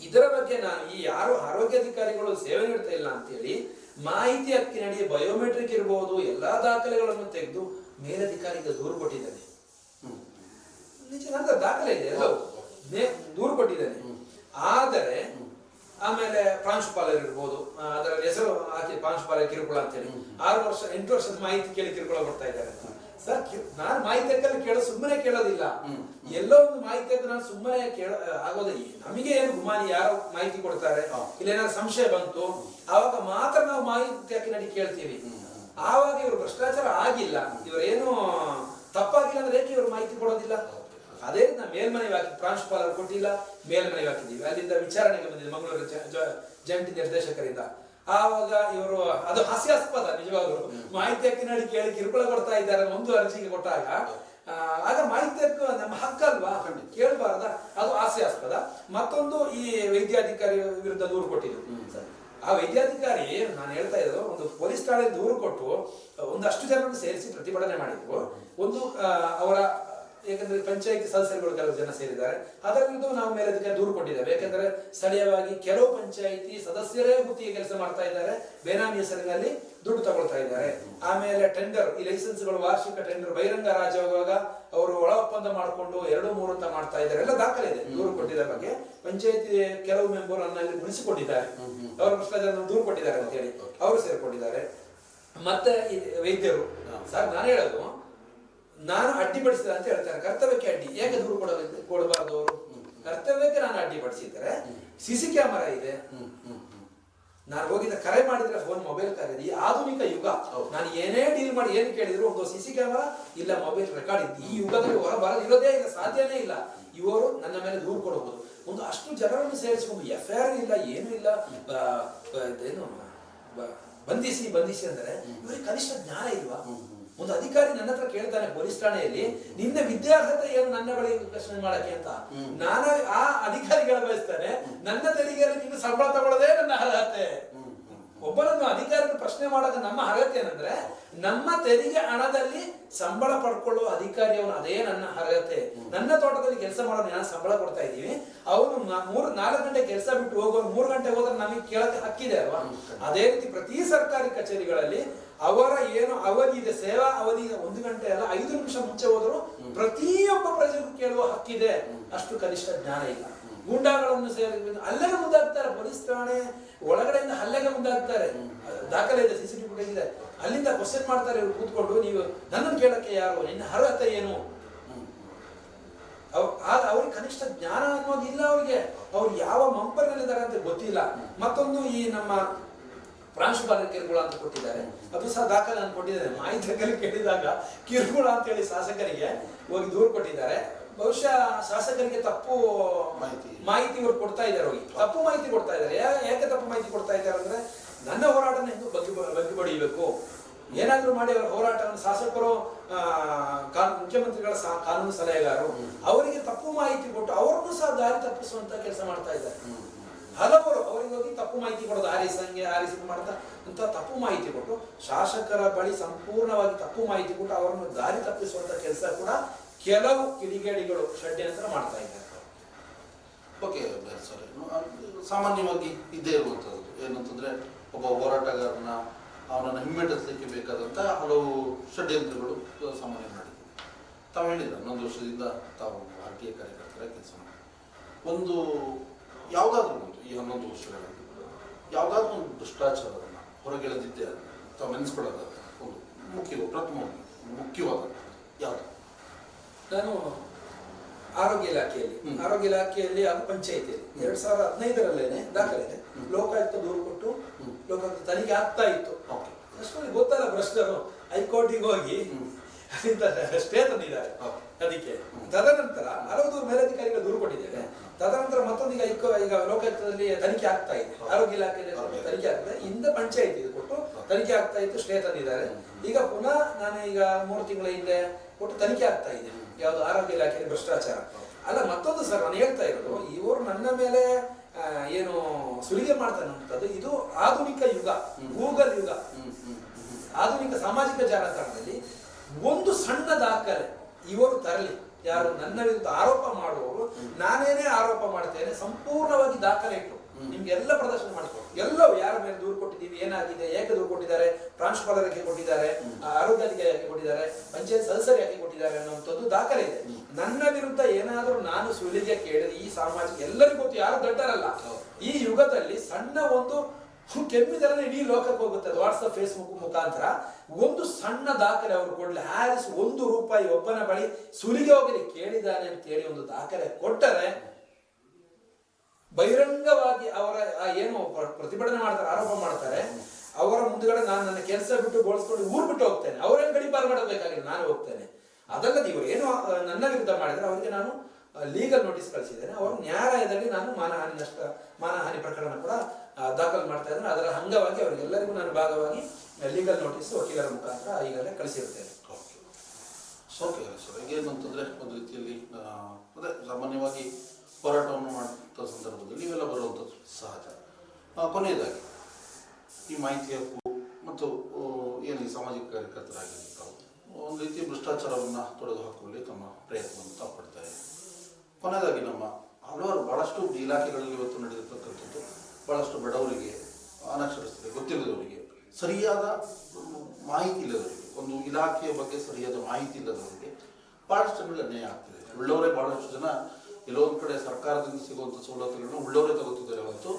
ಇದರ ಬಗ್ಗೆ ನಾನು ಈ ಯಾರು ಆರೋಗ್ಯಾಧಿಕಾರಿಗಳು ಸೇವೆ ನೀಡ್ತಾ ಇಲ್ಲ ಅಂತೇಳಿ ಮಾಹಿತಿ ಹಕ್ಕಿನಡಿ ಬಯೋಮೆಟ್ರಿಕ್ ಇರಬಹುದು ಎಲ್ಲಾ ದಾಖಲೆಗಳನ್ನು ತೆಗೆದು ಮೇಲಧಿಕಾರಿಗೆ ದೂರು ಕೊಟ್ಟಿದ್ದೇನೆ ನಿಜ ನನ್ನ ದಾಖಲೆ ಇದೆ ಎಲ್ಲವೂ ನೇ- ದೂರು ಕೊಟ್ಟಿದ್ದೇನೆ. ಆದರೆ ಆಮೇಲೆ ಪ್ರಾಂಶುಪಾಲರು ಇರ್ಬೋದು ಅದರ ಹೆಸರು ಹಾಕಿ ಪ್ರಾಂಶುಪಾಲ ಕಿರುಕುಳ ಅಂತೇಳಿ. ಆರು ವರ್ಷ ಎಂಟು ವರ್ಷದ ಮಾಹಿತಿ ಕೇಳಿ ಕಿರುಕುಳ ಬರ್ತಾ ಇದ್ದಾರೆ. ಸರ್ ನಾನು ಮಾಹಿತಿ ಹಕ್ಕಲ್ಲಿ ಕೇಳ ಸುಮ್ಮನೆ ಕೇಳೋದಿಲ್ಲ. ಎಲ್ಲೋ ಒಂದು ಮಾಹಿತಿ ಅಂತ ನಾನು ಸುಮ್ಮನೆ ಕೇಳ ಆಗೋದೇ ನಮಗೆ ಏನು ಗುಮಾನಿ ಯಾರು ಮಾಹಿತಿ ಕೊಡ್ತಾರೆ. ಇಲ್ಲ ಏನಾದ್ರು ಸಂಶಯ ಬಂತು ಆವಾಗ ಮಾತ್ರ ನಾವು ಮಾಹಿತಿ ಹಕ್ಕಿನಡಿ ಕೇಳ್ತೀವಿ. ಆವಾಗ ಇವರು ಭ್ರಷ್ಟಾಚಾರ ಆಗಿಲ್ಲ. ಇವರೇನು ತಪ್ಪಾಗಿಲ್ಲ ಅಂದ್ರೆ ಏಕೆ ಇವರು ಮಾಹಿತಿ ಕೊಡೋದಿಲ್ಲ? ಅದೇ ನಾವು ಮೇಲ್ಮನೆ ಹಾಕಿ ಪ್ರಾಂಶುಪಾಲರು ಕೊಟ್ಟಿಲ್ಲ ಮೇಲ್ಮನೆ ಹಾಕಿದ್ದೀವಿ. ಅಲ್ಲಿಂದ ವಿಚಾರಣೆಗೆ ಬಂದಿದೆ ಮಂಗಳೂರು ಜಂಟಿ ನಿರ್ದೇಶಕರಿಂದ. ಆವಾಗ ಇವರು ಅದು ಹಾಸ್ಯಾಸ್ಪದ ನಿಜವಾಗ್ಲು. ಮಾಹಿತಿ ಹಕ್ಕಿನಡಿ ಕೇಳಿ ಕಿರುಕುಳ ಕೊಡ್ತಾ ಇದ್ದಾರೆ ಒಂದು ಅರ್ಜಿಗೆ ಕೊಟ್ಟಾಗ ಆಗ ಮಾಹಿತಿ ಹಕ್ಕು ನಮ್ಮ ಹಕ್ಕಲ್ವಾ? ಕೇಳಬಾರ್ದ. ಅದು ಹಾಸ್ಯಾಸ್ಪದ. ಮತ್ತೊಂದು ಈ ವೈದ್ಯಾಧಿಕಾರಿ ವಿರುದ್ಧ ದೂರು ಕೊಟ್ಟಿದ್ರು. ಆ ವೈದ್ಯಾಧಿಕಾರಿ ನಾನು ಹೇಳ್ತಾ ಇದ್ದು ಒಂದು ಪೊಲೀಸ್ ಠಾಣೆ ದೂರು ಕೊಟ್ಟು ಒಂದಷ್ಟು ಜನರನ್ನು ಸೇರಿಸಿ ಪ್ರತಿಭಟನೆ ಮಾಡಿದ್ರು. ಒಂದು ಅವರ ಯಾಕಂದ್ರೆ ಪಂಚಾಯಿತಿ ಸದಸ್ಯರುಗಳು ಕೆಲವು ಜನ ಸೇರಿದ್ದಾರೆ. ಅದರ ನಾವು ನಾವು ಅದಕ್ಕೆ ದೂರು ಕೊಟ್ಟಿದ್ದೇವೆ. ಯಾಕಂದ್ರೆ ಸ್ಥಳೀಯವಾಗಿ ಕೆಲವು ಪಂಚಾಯಿತಿ ಸದಸ್ಯರೇ ಗುತ್ತಿಗೆ ಕೆಲಸ ಮಾಡ್ತಾ ಇದ್ದಾರೆ. ಬೇನಾಮಿ ಹೆಸರಿನಲ್ಲಿ ದುಡ್ಡು ತಗೊಳ್ತಾ ಇದ್ದಾರೆ. ಆಮೇಲೆ ಟೆಂಡರ್ ಈ ಲೈಸೆನ್ಸ್ಗಳು ವಾರ್ಷಿಕ ಟೆಂಡರ್ ಬಹಿರಂಗ ರಾಜ್ಯವಾಗ ಅವರು ಒಳ ಒಪ್ಪಂದ ಮಾಡಿಕೊಂಡು ಎರಡು ಮೂರು ಅಂತ ಮಾಡ್ತಾ ಇದ್ದಾರೆ. ಎಲ್ಲ ದಾಖಲೆ ಇದೆ. ದೂರು ಕೊಟ್ಟಿದ್ದ ಬಗ್ಗೆ. ಪಂಚಾಯಿತಿ ಕೆಲವು ಮೆಂಬರ್ ಅನ್ನ ಇಲ್ಲಿ ಮುನಿಸಿಕೊಂಡಿದ್ದಾರೆ. ಅವರು ಭ್ರಷ್ಟಾಚಾರ ದೂರು ಕೊಟ್ಟಿದ್ದಾರೆ ಅಂತ ಹೇಳಿ. ಅವರು ಸೇರ್ಕೊಂಡಿದ್ದಾರೆ. ಮತ್ತೆ ವೈದ್ಯರು. ಸರ್ ನಾನು ಹೇಳೋದು ನಾನು ಅಡ್ಡಿಪಡಿಸಿದ ಅಂತ ಹೇಳ್ತಾರೆ. ಕರ್ತವ್ಯಕ್ಕೆ ಅಡ್ಡಿ. ಯಾಕೆ ದೂರು ಕೊಡಬೇಕು? ಕೊಡಬಾರ್ದು ಅವರು? ಕರ್ತವ್ಯಕ್ಕೆ ನಾನು ಅಡ್ಡಿಪಡಿಸಿದ್ದಾರೆ ಸಿಸಿ ಸಿ ಕ್ಯಾಮರಾ ಇದೆ. ನಾನು ಹೋಗಿದ್ದ ಕರೆ ಮಾಡಿದ್ರೆ ಫೋನ್ ಮೊಬೈಲ್ ಕರೆ ಈ ಆಧುನಿಕ ಯುಗ. ನಾನು ಏನೇ ಡೀಲ್ ಮಾಡಿ ಏನು ಕೇಳಿದ್ರು ಒಂದು ಸಿಸಿ ಸಿ ಕ್ಯಾಮರಾ ಇಲ್ಲ ಮೊಬೈಲ್ ರೆಕಾರ್ಡ್ ಇದೆ ಈ ಯುಗದಲ್ಲಿ ಹೊರ ಇರೋದೇ ಇಲ್ಲ ಸಾಧ್ಯನೇ ಇಲ್ಲ. ಇವರು ನನ್ನ ಮೇಲೆ ದೂರು ಕೊಡಬಹುದು. ಒಂದು ಅಷ್ಟು ಜನರನ್ನು ಸೇರಿಸಿಕೊಂಡು ಎಫ್ ಐ ಆರ್ ಇಲ್ಲ. ಏನೂ ಇಲ್ಲ ಏನು ಬಂಧಿಸಿ ಬಂಧಿಸಿ ಅಂದರೆ ಇವರಿಗೆ ಕನಿಷ್ಠ ಜ್ಞಾನ ಇಲ್ವಾ? ಒಂದು ಅಧಿಕಾರಿ ನನ್ನ ಹತ್ರ ಕೇಳ್ತಾನೆ ಪೊಲೀಸ್ ಠಾಣೆಯಲ್ಲಿ ನಿನ್ನ ವಿದ್ಯಾರ್ಹತೆ ಏನು ನನ್ನ ಬಳಿ ಪ್ರಶ್ನೆ ಮಾಡಕ್ಕೆ ಅಂತ? ನಾನು ಆ ಅಧಿಕಾರಿಗಳ ಬಯಸ್ತಾನೆ ನನ್ನ ತೆರಿಗೆಯಲ್ಲಿ ನೀನು ಸಂಬಳ ತಗೊಳ್ಳೋದೇ ನನ್ನ ಅರ್ಹತೆ. ಒಬ್ಬರನ್ನು ಅಧಿಕಾರಿನ ಪ್ರಶ್ನೆ ಮಾಡೋದು ನಮ್ಮ ಅರ್ಹತೆ ಏನಂದ್ರೆ ನಮ್ಮ ತೆರಿಗೆ ಹಣದಲ್ಲಿ ಸಂಬಳ ಪಡ್ಕೊಳ್ಳುವ ಅಧಿಕಾರಿ ಅವನು ಅದೇ ನನ್ನ ಅರ್ಹತೆ. ನನ್ನ ತೋಟದಲ್ಲಿ ಕೆಲಸ ಮಾಡೋದು ನಾನು ಸಂಬಳ ಕೊಡ್ತಾ ಇದ್ದೀವಿ? ಅವನು ಮೂರು ನಾಲ್ಕು ಗಂಟೆ ಕೆಲಸ ಬಿಟ್ಟು ಹೋಗೋರು ಮೂರು ಗಂಟೆ ಹೋದ್ರೆ ನಮಗೆ ಕೇಳಕ್ಕೆ ಹಕ್ಕಿದೆ ಅಲ್ವಾ? ಅದೇ ರೀತಿ ಪ್ರತಿ ಸರ್ಕಾರಿ ಕಚೇರಿಗಳಲ್ಲಿ ಅವರ ಏನು ಅವಧಿ ಇದೆ ಸೇವಾ ಅವಧಿ ಇದೆ ಒಂದು ಗಂಟೆ ಅಲ್ಲ ಐದು ನಿಮಿಷ ಮುಂಚೆ ಹೋದ್ರು ಪ್ರತಿಯೊಬ್ಬ ಪ್ರಜೆಗೂ ಕೇಳುವ ಹಕ್ಕಿದೆ. ಅಷ್ಟು ಕನಿಷ್ಠ ಜ್ಞಾನ ಇಲ್ಲ. ಗೂಂಡಾಗಳನ್ನು ಸೇರಿ ಹಲ್ಲೆಗೆ ಮುಂದಾಗ್ತಾರೆ ಪೊಲೀಸ್ ಠಾಣೆ ಒಳಗಡೆಯಿಂದ ಹಲ್ಲೆಗೆ ಮುಂದಾಗ್ತಾರೆ. ದಾಖಲೆ ಇದೆ ಸಿ ಸಿ ಟಿವಿ ಇದೆ. ಅಲ್ಲಿಂದ ಕ್ವಶನ್ ಮಾಡ್ತಾರೆ, ಇವ್ರು ಕೂತ್ಕೊಂಡು, ನೀವು ನನ್ನನ್ನು ಕೇಳಕ್ಕೆ ಯಾರು? ನಿನ್ನ ಅರ್ಹತೆ ಏನು? ಅವ್ರಿಗೆ ಕನಿಷ್ಠ ಜ್ಞಾನ ಅನ್ನೋದು ಇಲ್ಲ ಅವ್ರಿಗೆ. ಅವ್ರು ಯಾವ ಮಂಪರ್ನಲ್ಲಿದ್ದಾರೆ ಅಂತ ಗೊತ್ತಿಲ್ಲ. ಮತ್ತೊಂದು ಈ ನಮ್ಮ ಪ್ರಾಂಶುಪಾಲ ಕಿರುಕುಳ ಅಂತ ಕೊಟ್ಟಿದ್ದಾರೆ. ಅದು ಸಹ ದಾಖಲೆ ಅಂತ ಕೊಟ್ಟಿದ್ದಾರೆ ಮಾಹಿತಿ ಕೇಳಿದಾಗ ಕಿರುಕುಳ ಅಂತ ಹೇಳಿ ಶಾಸಕರಿಗೆ ಹೋಗಿ ದೂರು ಕೊಟ್ಟಿದ್ದಾರೆ. ಬಹುಶಃ ಶಾಸಕರಿಗೆ ತಪ್ಪು ಮಾಹಿತಿ. ಮಾಹಿತಿ ಇವರು ಕೊಡ್ತಾ ಇದ್ದಾರೆ ಹೋಗಿ. ತಪ್ಪು. ಮಾಹಿತಿ ಕೊಡ್ತಾ ಇದ್ದಾರೆ. ಯಾಕೆ ತಪ್ಪು ಮಾಹಿತಿ ಕೊಡ್ತಾ ಇದ್ದಾರೆ ಅಂದ್ರೆ ನನ್ನ ಹೋರಾಟನ ಹೆಂಗು ಬಗ್ಗೆ ಬಗ್ಗೆ ಬಡಿಯಬೇಕು ಏನಾದ್ರೂ ಮಾಡಿ ಅವರ ಹೋರಾಟವನ್ನು ಶಾಸಕರು ಮುಖ್ಯಮಂತ್ರಿಗಳ ಕಾನೂನು ಸಲಹೆಗಾರರು ಅವರಿಗೆ ತಪ್ಪು ಮಾಹಿತಿ ಕೊಟ್ಟು ಅವರನ್ನು ಸಹ ದಾರಿ ತಪ್ಪಿಸುವಂತ ಕೆಲಸ ಮಾಡ್ತಾ ಇದ್ದಾರೆ. ಹಲವರು ಅವರಿಗೆ ಹೋಗಿ ತಪ್ಪು ಮಾಹಿತಿ ಕೊಡೋದು ಆರಿಸಿ ಹಂಗೆ ಆರಿಸಿ ಮಾಡ್ತಾ ಅಂತ ತಪ್ಪು ಮಾಹಿತಿ ಕೊಟ್ಟು ಶಾಸಕರ ಬಳಿ ಸಂಪೂರ್ಣವಾಗಿ ತಪ್ಪು ಮಾಹಿತಿ ಕೊಟ್ಟು ಅವರನ್ನು ದಾರಿ ತಪ್ಪಿಸುವಂತ ಕೆಲಸ ಕೂಡ ಕೆಲವು ಕಿಡಿಗೇಡಿಗಳು ಷಡ್ಯಂತ್ರ ಮಾಡ್ತಾ ಇದ್ದಾರೆ. Okay sir. ಸಾಮಾನ್ಯವಾಗಿ ಇದ್ದೇ ಇರುವಂಥದ್ದು ಏನಂತಂದ್ರೆ ಒಬ್ಬ ಹೋರಾಟಗಾರನ ಅವನನ್ನು ಹಿಮ್ಮೆಟ್ಟಿಸಲಿಕ್ಕೆ ಬೇಕಾದಂತಹ ಹಲವು ಷಡ್ಯಂತ್ರಗಳು ಸಾಮಾನ್ಯ ಮಾಡಿದ್ರು ತಾವು ಹೇಳಿದ ಹನ್ನೊಂದು ವರ್ಷದಿಂದ ತಾವು ಭಾರತೀಯ ಕಾರ್ಯಕರ್ತರ ಕೆಲಸ ಮಾಡಿ. ಒಂದು ಯಾವುದಾದ್ರೂ ಒಂದು ಈ ಹನ್ನೊಂದು ವರ್ಷಗಳಲ್ಲಿ ಯಾವುದಾದ್ರೂ ಒಂದು ಭ್ರಷ್ಟಾಚಾರವನ್ನು ಹೊರಗೆಳೆದಿದ್ದೇ ತಾವು ನೆನೆಸ್ಕೊಳ್ಳೋದಾದ ಒಂದು ಮುಖ್ಯ, ಪ್ರಥಮ ಮುಖ್ಯವಾದ ಯಾವುದು? ನಾನು ಆರೋಗ್ಯ ಇಲಾಖೆಯಲ್ಲಿ. ಆರೋಗ್ಯ ಇಲಾಖೆಯಲ್ಲಿ ಹಾಗೂ ಪಂಚಾಯಿತಿಯಲ್ಲಿ ಎರಡ್ ಸಾವಿರದ ಹದಿನೈದರಲ್ಲೇನೆ ದಾಖಲೆ ಲೋಕಾಯುಕ್ತ ದೂರು ಕೊಟ್ಟು. ಲೋಕಾಯುಕ್ತ ತನಿಖೆ ಆಗ್ತಾ ಇತ್ತು. ಓಕೆ. ಅಷ್ಟೊಂದು ಗೊತ್ತಲ್ಲ ಭ್ರಷ್ಟರು ಹೈಕೋರ್ಟಿಗೆ ಹೋಗಿ ಹ್ಮ್. ಇದ್ದಾರೆ ಸ್ಟೇ ತಂದಿದ್ದಾರೆ ಹೌದು. ಅದಕ್ಕೆ. ತದನಂತರ ಹಲವು ಮೇಲಧಿಕಾರಿಗಳು ದೂರು ಕೊಟ್ಟಿದ್ದೇನೆ ತದನಂತರ ಮತ್ತೊಂದು ಈಗ ಈಗ ಲೋಕಾಯುಕ್ತದಲ್ಲಿ ತನಿಖೆ ಆಗ್ತಾ ಇದೆ. ಆರೋಗ್ಯ ಇಲಾಖೆಯಲ್ಲಿ. ತನಿಖೆ ಆಗ್ತಾ ಇದೆ. ಪಂಚಾಯತ್ ಇದು ಕೊಟ್ಟು. ತನಿಖೆ ಆಗ್ತಾ ಇತ್ತು. ಸ್ಟೇ ತಂದಿದ್ದಾರೆ ಈಗ ಪುನಃ ನಾನು ಈಗ ಮೂರು ತಿಂಗಳ ಹಿಂದೆ ಕೊಟ್ಟು ತನಿಖೆ ಆಗ್ತಾ ಇದೆ. ಯಾವುದು ಆರೋಗ್ಯ ಇಲಾಖೆಯಲ್ಲಿ ಭ್ರಷ್ಟಾಚಾರ. ಅಲ್ಲ ಮತ್ತೊಂದು ಸರ್ ನಾನು ಹೇಳ್ತಾ ಇರೋದು ಇವರು ನನ್ನ ಮೇಲೆ ಏನು ಸುಲಿಗೆ ಮಾಡ್ತಾನೆ ಅಂತದ್ದು ಇದು ಆಧುನಿಕ ಯುಗ ಗೂಗಲ್ ಯುಗ. ಆಧುನಿಕ ಸಾಮಾಜಿಕ ಜಾಲತಾಣದಲ್ಲಿ ಒಂದು ಸಣ್ಣ ದಾಖಲೆ ಇವರು ತರಲಿ. ಯಾರು ನನ್ನ ವಿರುದ್ಧ ಆರೋಪ ಮಾಡುವವರು ನಾನೇನೇ ಆರೋಪ ಮಾಡ್ತೇನೆ ಸಂಪೂರ್ಣವಾಗಿ ದಾಖಲೆ ಇಟ್ಟು ನಿಮ್ಗೆ ಎಲ್ಲ ಪ್ರದರ್ಶನ ಮಾಡ್ಕೊಂಡು ಎಲ್ಲವೂ ಯಾರ ಮೇಲೆ ದೂರು ಕೊಟ್ಟಿದ್ದೀವಿ ಏನಾಗಿದೆ ಏಕೆ ದೂರು ಕೊಟ್ಟಿದ್ದಾರೆ ಪ್ರಾಂಶುಪಾಲರಿಗೆ ಕೊಟ್ಟಿದ್ದಾರೆ ಆರೋಗ್ಯಾಧಿಕಾರಿ ಯಾಕೆ ಕೊಟ್ಟಿದ್ದಾರೆ ಪಂಚಾಯತ್ ಸದಸ್ಯರು ಯಾಕೆ ಕೊಟ್ಟಿದ್ದಾರೆ ಅನ್ನುವಂಥದ್ದು ದಾಖಲೆ ಇದೆ. ನನ್ನ ವಿರುದ್ಧ ಏನಾದರೂ ನಾನು ಸುಲಿಗೆ ಕೇಳಿದ್ರೆ ಈ ಸಾಮಾಜಿಕ ಎಲ್ಲರಿಗೂ ಗೊತ್ತು ಯಾರು ದೊಡ್ಡರಲ್ಲ. ಈ ಯುಗದಲ್ಲಿ ಸಣ್ಣ ಒಂದು ಕೆಮ್ಮಿದರೆ ಇಡೀ ಲೋಕಕ್ಕೆ ಹೋಗುತ್ತೆ. ಅದು ವಾಟ್ಸಪ್ ಫೇಸ್ಬುಕ್ ಮುಖಾಂತರ. ಒಂದು ಸಣ್ಣ ದಾಖಲೆ ಅವರು ಕೊಡಲಿ. ಹ್ಯಾರಿಸ್ ಒಂದು ರೂಪಾಯಿ ಒಬ್ಬನ ಬಳಿ ಸುಲಿಗೆ ಹೋಗಲಿ ಕೇಳಿದ್ದಾನೆ ಅಂತ ಹೇಳಿ ಒಂದು ದಾಖಲೆ ಕೊಟ್ಟರೆ ಬಹಿರಂಗವಾಗಿ ಅವರ ಏನು ಪ್ರತಿಭಟನೆ ಮಾಡ್ತಾರೆ, ಆರೋಪ ಮಾಡ್ತಾರೆ. ಅವರ ಮುಂದ್ಗಡೆ ನಾನು ನನ್ನ ಕೆಲಸ ಬಿಟ್ಟು ಬೋಳಿಸ್ಕೊಂಡು ಊರ್ ಬಿಟ್ಟು ಹೋಗ್ತೇನೆ. ಅವರೇನು ಗಡಿಪಾರು ಮಾಡಬೇಕಾಗಿಲ್ಲ ನಾನು ಹೋಗ್ತೇನೆ. ಅದಲ್ಲದೆ ಇವರು ಏನು ನನ್ನ ವಿರುದ್ಧ ಮಾಡಿದ್ರೆ ಅವರಿಗೆ ನಾನು ಲೀಗಲ್ ನೋಟಿಸ್ ಕಳಿಸಿದ್ದೇನೆ. ಅವರು ನ್ಯಾಯಾಲಯದಲ್ಲಿ ನಾನು ಮಾನಹಾನಿ ನಷ್ಟ, ಮಾನಹಾನಿ ಪ್ರಕರಣ ಕೂಡ ದಾಖಲು ಮಾಡ್ತಾ ಇದ್ರೆ ಅದರ ಅಂಗವಾಗಿ ಅವರಿಗೆಲ್ಲರಿಗೂ ನಾನು ಭಾಗವಾಗಿ ಲೀಗಲ್ ನೋಟಿಸ್ ವಕೀಲರ ಮುಖಾಂತರ ಈಗಲೇ ಕಳಿಸಿರ್ತೇನೆ ಓಕೆ. ಸರ್. ಈಗೇನಂತಂದರೆ ಒಂದು ರೀತಿಯಲ್ಲಿ ಅದೇ ಸಾಮಾನ್ಯವಾಗಿ ಹೋರಾಟವನ್ನು ಮಾಡುವಂಥ ಸಂದರ್ಭದಲ್ಲಿ ಇವೆಲ್ಲ ಬರುವಂಥದ್ದು ಸಹಜ. ಕೊನೆಯದಾಗಿ, ಈ ಮಾಹಿತಿ ಹಕ್ಕು ಮತ್ತು ಏನು ಈ ಸಾಮಾಜಿಕ ಕಾರ್ಯಕರ್ತರಾಗಿದ್ದು ಒಂದು ರೀತಿ ಭ್ರಷ್ಟಾಚಾರವನ್ನು ತೊಡೆದು ಹಾಕುವಲ್ಲಿ ತಮ್ಮ ಪ್ರಯತ್ನವನ್ನು ತಾವು ಪಡ್ತಾ ಇದ್ದೀವಿ ಕೊನೆಯದಾಗಿ ನಮ್ಮ ಹಲವಾರು ಭಾಳಷ್ಟು ಇಲಾಖೆಗಳಲ್ಲಿ ಇವತ್ತು ನಡೆದಿರ್ತಕ್ಕಂಥದ್ದು ಭಾಳಷ್ಟು ಬಡವರಿಗೆ ಅನಕ್ಷರಸ್ಥರಿಗೆ ಗೊತ್ತಿಲ್ಲದವರಿಗೆ ಸರಿಯಾದ ಮಾಹಿತಿ ಇಲ್ಲದವರಿಗೆ, ಒಂದು ಇಲಾಖೆಯ ಬಗ್ಗೆ ಸರಿಯಾದ ಮಾಹಿತಿ ಇಲ್ಲದವರಿಗೆ ಭಾಳಷ್ಟು ಜನಗಳು ಅನ್ಯಾಯ ಆಗ್ತಿದೆ. ಉಳ್ಳವರೇ ಭಾಳಷ್ಟು ಜನ ಎಲ್ಲೋ ಕಡೆ ಸರ್ಕಾರದಿಂದ ಸಿಗುವಂಥ ಸವಲತ್ತುಗಳನ್ನು ಉಳ್ಳವರೇ ತಗೋತಿದ್ದಾರೆ ಹೊರತು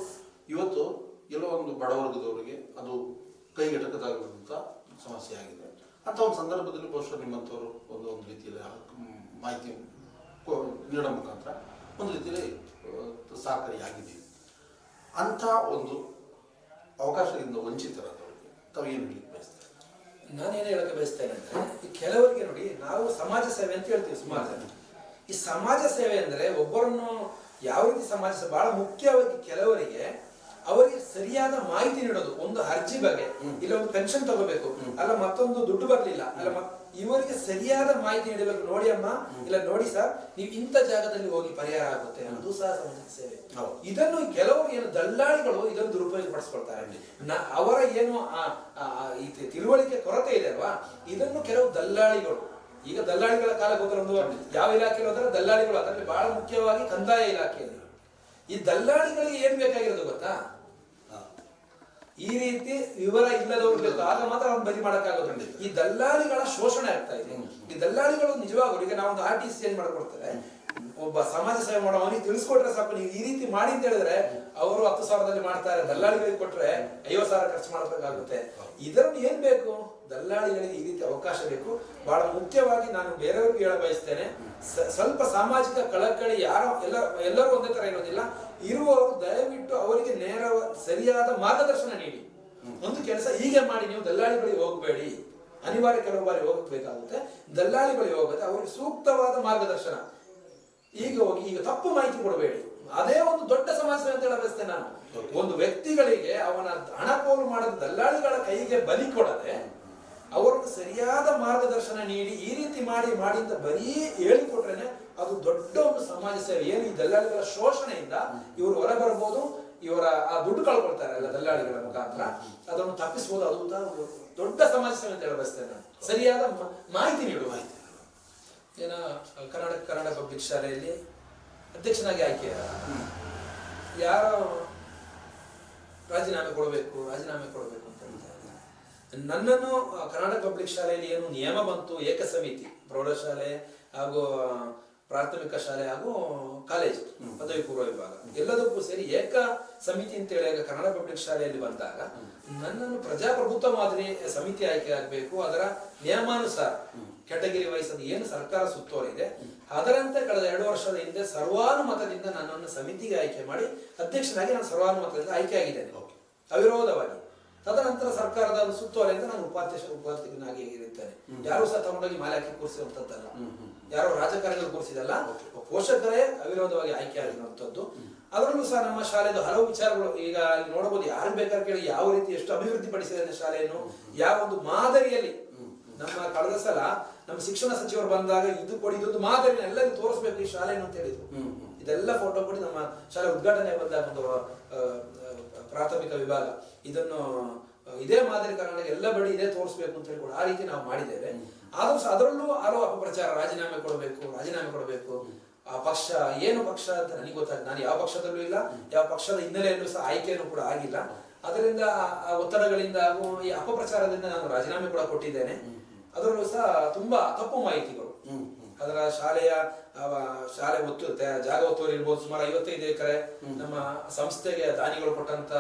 ಇವತ್ತು ಕೆಲವೊಂದು ಬಡವರ್ಗದವರಿಗೆ ಅದು ಕೈಗೆಟಕದಾಗಿರುವಂಥ ಸಮಸ್ಯೆ ಆಗಿದೆ. ಅಂತ ಒಂದು ಸಂದರ್ಭದಲ್ಲಿ ಬಹುಶಃ ನಿಮ್ಮಂಥವರು ಒಂದು ಒಂದು ರೀತಿಯಲ್ಲಿ ಮಾಹಿತಿ ನೀಡೋ ಮುಖಾಂತರ ಒಂದು ರೀತಿಯಲ್ಲಿ ಸಹಕಾರಿಯಾಗಿದೆ ಅಂಥ ಒಂದು ಅವಕಾಶದಿಂದ ವಂಚಿತರಾದವರಿಗೆ ತಾವು ಏನು ಹೇಳಲಿಕ್ಕೆ ಬಯಸ್ತಾರೆ? ನಾನೇನು ಹೇಳಕ್ಕೆ ಬಯಸ್ತೇನೆ ಅಂದರೆ, ಈ ಕೆಲವರಿಗೆ ನೋಡಿ, ನಾವು ಸಮಾಜ ಸೇವೆ ಅಂತ ಹೇಳ್ತೀವಿ ಸುಮಾರು ಜನ ಈ ಸಮಾಜ ಸೇವೆ ಅಂದರೆ ಒಬ್ಬರನ್ನು ಯಾವ ರೀತಿ ಸಮಾಜ ಸೇವೆ, ಬಹಳ ಮುಖ್ಯವಾಗಿ ಕೆಲವರಿಗೆ ಅವರಿಗೆ ಸರಿಯಾದ ಮಾಹಿತಿ ನೀಡೋದು ಒಂದು ಅರ್ಜಿ ಬಗ್ಗೆ. ಇಲ್ಲ ಒಂದು ಪೆನ್ಷನ್ ತಗೋಬೇಕು. ಅಲ್ಲ ಮತ್ತೊಂದು ದುಡ್ಡು ಬರ್ಲಿಲ್ಲ. ಅಲ್ಲ ಮತ್- ಇವರಿಗೆ ಸರಿಯಾದ ಮಾಹಿತಿ ನೀಡಬೇಕು. ನೋಡಿ ಅಮ್ಮ ಇಲ್ಲ ನೋಡಿ ಸರ್ ನೀವು ಇಂಥ ಜಾಗದಲ್ಲಿ ಹೋಗಿ ಪರಿಹಾರ ಆಗುತ್ತೆ ಅದು ಸಹ ಸಾಮಾಜಿಕ ಸೇವೆ. ಇದನ್ನು ಕೆಲವು ಏನು ದಲ್ಲಾಳಿಗಳು ಇದನ್ನು ದುರುಪಯೋಗ ಪಡಿಸ್ಕೊಳ್ತಾರೆ ಅವರ ಏನು ಆ- ತಿಳುವಳಿಕೆ ಕೊರತೆ ಇದೆ ಅಲ್ವಾ? ಇದನ್ನು ಕೆಲವು ದಲ್ಲಾಳಿಗಳು ಈಗ ದಲ್ಲಾಳಿಗಳ ಕಾಲ ಹೋದ್ರೆ ಒಂದು ಯಾವ ಇಲಾಖೆಯಲ್ಲಿ ಹೋದ್ರೆ ದಲ್ಲಾಳಿಗಳು ಅದರಲ್ಲಿ ಬಹಳ ಮುಖ್ಯವಾಗಿ ಕಂದಾಯ ಇಲಾಖೆಯಲ್ಲಿ ಈ ದಲ್ಲಾಳಿಗಳಿಗೆ ಏನ್ ಬೇಕಾಗಿರೋದು ಗೊತ್ತಾ? ಈ ರೀತಿ ವಿವರ ಇಲ್ಲದವ್ರು ಬೇಕು ಆಗ ಮಾತ್ರ ಅವ್ನು ಬರಿ ಮಾಡಕ್ಕಾಗೋದು ಈ ದಲ್ಲಾಳಿಗಳ ಶೋಷಣೆ ಆಗ್ತಾ ಇದೆ. ಈ ದಲ್ಲಾಳಿಗಳು ನಿಜವಾಗ್ಲು, ಈಗ ನಾವೊಂದು ಆರ್ ಟಿ ಸಿ ಏನ್ ಮಾಡ್ಕೊಡ್ತಾರೆ ಒಬ್ಬ ಸಮಾಜ ಸೇವೆ ಮಾಡೋ ಅವನಿಗೆ ತಿಳಿಸ್ಕೊಟ್ರೆ ಸಾಕು. ನೀವು ಈ ರೀತಿ ಮಾಡಿ ಅಂತ ಹೇಳಿದ್ರೆ ಅವರು ಹತ್ತು ಸಾವಿರದಲ್ಲಿ ಮಾಡ್ತಾರೆ. ದಲ್ಲಾಳಿಗಳಿಗೆ ಕೊಟ್ರೆ ಐವತ್ತು ಸಾವಿರ ಖರ್ಚು ಮಾಡಬೇಕಾಗುತ್ತೆ. ಇದನ್ನು ಏನ್ ಬೇಕು? ದಲ್ಲಾಳಿಗಳಿಗೆ ಈ ರೀತಿ ಅವಕಾಶ ಬೇಕು. ಬಹಳ ಮುಖ್ಯವಾಗಿ ನಾನು ಬೇರೆಯವ್ರಿಗೆ ಹೇಳ ಬಯಸ್ತೇನೆ. ಸ್ವಲ್ಪ ಸಾಮಾಜಿಕ ಕಳಕಳಿ ಯಾರೋ ಎಲ್ಲ ಎಲ್ಲರೂ ಒಂದೇ ತರ ಇರೋದಿಲ್ಲ. ಇರುವವರು ದಯವಿಟ್ಟು ಅವರಿಗೆ ನೇರ ಸರಿಯಾದ ಮಾರ್ಗದರ್ಶನ ನೀಡಿ. ಒಂದು ಕೆಲಸ ಹೀಗೆ ಮಾಡಿ ನೀವು ದಲ್ಲಾಳಿ ಹೋಗಬೇಡಿ. ಅನಿವಾರ್ಯ ಕೆಲವು ಬಾರಿ ಹೋಗಬೇಕಾಗುತ್ತೆ ದಲ್ಲಾಳಿ ಬಳಿ ಹೋಗುತ್ತೆ ಅವರಿಗೆ ಸೂಕ್ತವಾದ ಮಾರ್ಗದರ್ಶನ. ಈಗ ಹೋಗಿ ಈಗ ತಪ್ಪು ಮಾಹಿತಿ ಕೊಡಬೇಡಿ. ಅದೇ ಒಂದು ದೊಡ್ಡ ಸಮಸ್ಯೆ ಅಂತ ಹೇಳ ಬಯಸ್ತೇನೆ ನಾನು. ಒಂದು ವ್ಯಕ್ತಿಗಳಿಗೆ ಅವನ ಹಣ ಪೋಲು ಮಾಡಿದ ದಲ್ಲಾಳಿಗಳ ಕೈಗೆ ಬಲಿ ಕೊಡದೆ ಅವರಿಗೆ ಸರಿಯಾದ ಮಾರ್ಗದರ್ಶನ ನೀಡಿ, ಈ ರೀತಿ ಮಾಡಿ ಮಾಡಿ ಅಂತ ಬರೀ ಹೇಳಿಕೊಟ್ರೇನೆ ಅದು ದೊಡ್ಡ ಒಂದು ಸಮಾಜ ಸೇವೆ. ಏನು ಈ ದಲ್ಲಾಳಿಗಳ ಶೋಷಣೆಯಿಂದ ಇವರು ಹೊರ ಬರಬಹುದು ಇವರ ಆ ದುಡ್ಡು ಕಳ್ಕೊಳ್ತಾರೆ ಅಲ್ಲ ದಲ್ಲಾಳಿಗಳ ಮುಖಾಂತರ. ಅದನ್ನು ತಪ್ಪಿಸಬಹುದು ಅದು ಒಂದು ದೊಡ್ಡ ಸಮಾಜ ಸೇವೆ ಅಂತ ಹೇಳಬಯಸ್ತೇನೆ ಸರಿಯಾದ ಮಾಹಿತಿ ನೀಡುವ ಮಾಹಿತಿ ಏನ ಕರ್ನಾಟಕ ಕನ್ನಡ ಪಬ್ಲಿಕ್ ಶಾಲೆಯಲ್ಲಿ ಅಧ್ಯಕ್ಷನಾಗಿ ಆಯ್ಕೆ. ಯಾರೋ ರಾಜೀನಾಮೆ ಕೊಡಬೇಕು ರಾಜೀನಾಮೆ ಕೊಡಬೇಕು. ನನ್ನನ್ನು ಕರ್ನಾಟಕ ಪಬ್ಲಿಕ್ ಶಾಲೆಯಲ್ಲಿ ಏನು ನಿಯಮ ಬಂತು ಏಕ ಸಮಿತಿ ಪ್ರೌಢಶಾಲೆ ಹಾಗೂ ಪ್ರಾಥಮಿಕ ಶಾಲೆ ಹಾಗೂ ಕಾಲೇಜು ಪದವಿ ಪೂರ್ವ ವಿಭಾಗ. ಎಲ್ಲದಕ್ಕೂ ಸೇರಿ ಏಕ ಸಮಿತಿ ಅಂತ ಹೇಳಿ ಕನ್ನಡ ಪಬ್ಲಿಕ್ ಶಾಲೆಯಲ್ಲಿ ಬಂದಾಗ ನನ್ನನ್ನು ಪ್ರಜಾಪ್ರಭುತ್ವ ಮಾದರಿ ಸಮಿತಿ ಆಯ್ಕೆ ಆಗಬೇಕು ಅದರ ನಿಯಮಾನುಸಾರ ಕೆಟಗಿರಿ ವಹಿಸಲು ಏನು ಸರ್ಕಾರ ಸುತ್ತೋರಿದೆ. ಅದರಂತೆ ಕಳೆದ ಎರಡು ವರ್ಷದ ಹಿಂದೆ ಸರ್ವಾನುಮತದಿಂದ ನನ್ನನ್ನು ಸಮಿತಿಗೆ ಆಯ್ಕೆ ಮಾಡಿ ಅಧ್ಯಕ್ಷನಾಗಿ ನಾನು ಸರ್ವಾನುಮತದಿಂದ ಆಯ್ಕೆ ಆಗಿದ್ದೇನೆ. ಅವಿರೋಧವಾಗಿ. ತದನಂತರ ಸರ್ಕಾರದ ಸುತ್ತೋಲೆಯಿಂದ ನಾನು ಉಪಾಧ್ಯಕ್ಷ ಉಪಾಧ್ಯಕ್ಷನಾಗಿ ಇರುತ್ತೇನೆ ಯಾರು ಸಹ ತಗೊಂಡೋಗಿ ಮಾಲೆ ಹಾಕಿ ಕೂರಿಸಿರುವಂತದ್ದಲ್ಲ ಯಾರು ರಾಜಕಾರಣಿಗಳು ಕೂರಿಸಿದಲ್ಲ ಪೋಷಕರೇ ಅವಿರೋಧವಾಗಿ ಆಯ್ಕೆ ಆಗಿರುವಂತದ್ದು. ಅದರಲ್ಲೂ ಸಹ ನಮ್ಮ ಶಾಲೆದು ಹಲವು ವಿಚಾರಗಳು ಈಗ ನೋಡಬಹುದು ಯಾರು ಬೇಕಾದ್ರೆ ಕೇಳಿ ಯಾವ ರೀತಿ ಎಷ್ಟು ಅಭಿವೃದ್ಧಿ ಪಡಿಸಿದೆ ಶಾಲೆಯನ್ನು ಯಾವ ಒಂದು ಮಾದರಿಯಲ್ಲಿ. ನಮ್ಮ ಕಳೆದ ಸಲ ನಮ್ಮ ಶಿಕ್ಷಣ ಸಚಿವರು ಬಂದಾಗ ಇದು ಕೊಡಿ ಇದೊಂದು ಮಾದರಿ ಎಲ್ಲರಿಗೂ ತೋರಿಸಬೇಕು ಈ ಶಾಲೆಯನ್ನು ಅಂತ ಹೇಳಿದ್ರು. ಇದೆಲ್ಲ ಫೋಟೋ ಕೊಡಿ ನಮ್ಮ ಶಾಲೆ ಉದ್ಘಾಟನೆ ಬಂದ ಒಂದು ಪ್ರಾಥಮಿಕ ವಿಭಾಗ. ಇದನ್ನು ಇದೇ ಮಾದರಿ ಕಾರಣ ಎಲ್ಲ ಬಳಿ ಇದೇ ತೋರಿಸ್ಬೇಕು ಅಂತ ಹೇಳಿ ಕೂಡ ಆ ರೀತಿ ನಾವು ಮಾಡಿದ್ದೇವೆ. ಆದ್ರೂ ಸಹ ಅದರಲ್ಲೂ ಆರೋ ಅಪಪ್ರಚಾರ ರಾಜೀನಾಮೆ ಕೊಡಬೇಕು ರಾಜೀನಾಮೆ ಕೊಡಬೇಕು. ಆ ಪಕ್ಷ ಏನು ಪಕ್ಷ ಅಂತ ನನಗೆ ಗೊತ್ತಾಗ ನಾನು ಯಾವ ಪಕ್ಷದಲ್ಲೂ ಇಲ್ಲ ಯಾವ ಪಕ್ಷದ ಹಿನ್ನೆಲೆಯಲ್ಲೂ ಸಹ ಆಯ್ಕೆಯನ್ನು ಕೂಡ ಆಗಿಲ್ಲ. ಅದರಿಂದ ಆ- ಆ ಒತ್ತಡಗಳಿಂದ ಹಾಗೂ ಈ ಅಪಪ್ರಚಾರದಿಂದ ನಾನು ರಾಜೀನಾಮೆ ಕೂಡ ಕೊಟ್ಟಿದ್ದೇನೆ. ಅದರಲ್ಲೂ ಸಹ ತುಂಬಾ ತಪ್ಪು ಮಾಹಿತಿಗಳು. ಅದರ ಶಾಲೆಯ ಶಾಲೆ ಒತ್ತು ಜಾಗ ಒತ್ತುವರಿ ಇರ್ಬೋದು. ಸುಮಾರು ಐವತ್ತೈದು ಎಕರೆ ನಮ್ಮ ಸಂಸ್ಥೆಗೆ ದಾನಿಗಳು ಕೊಟ್ಟಂತ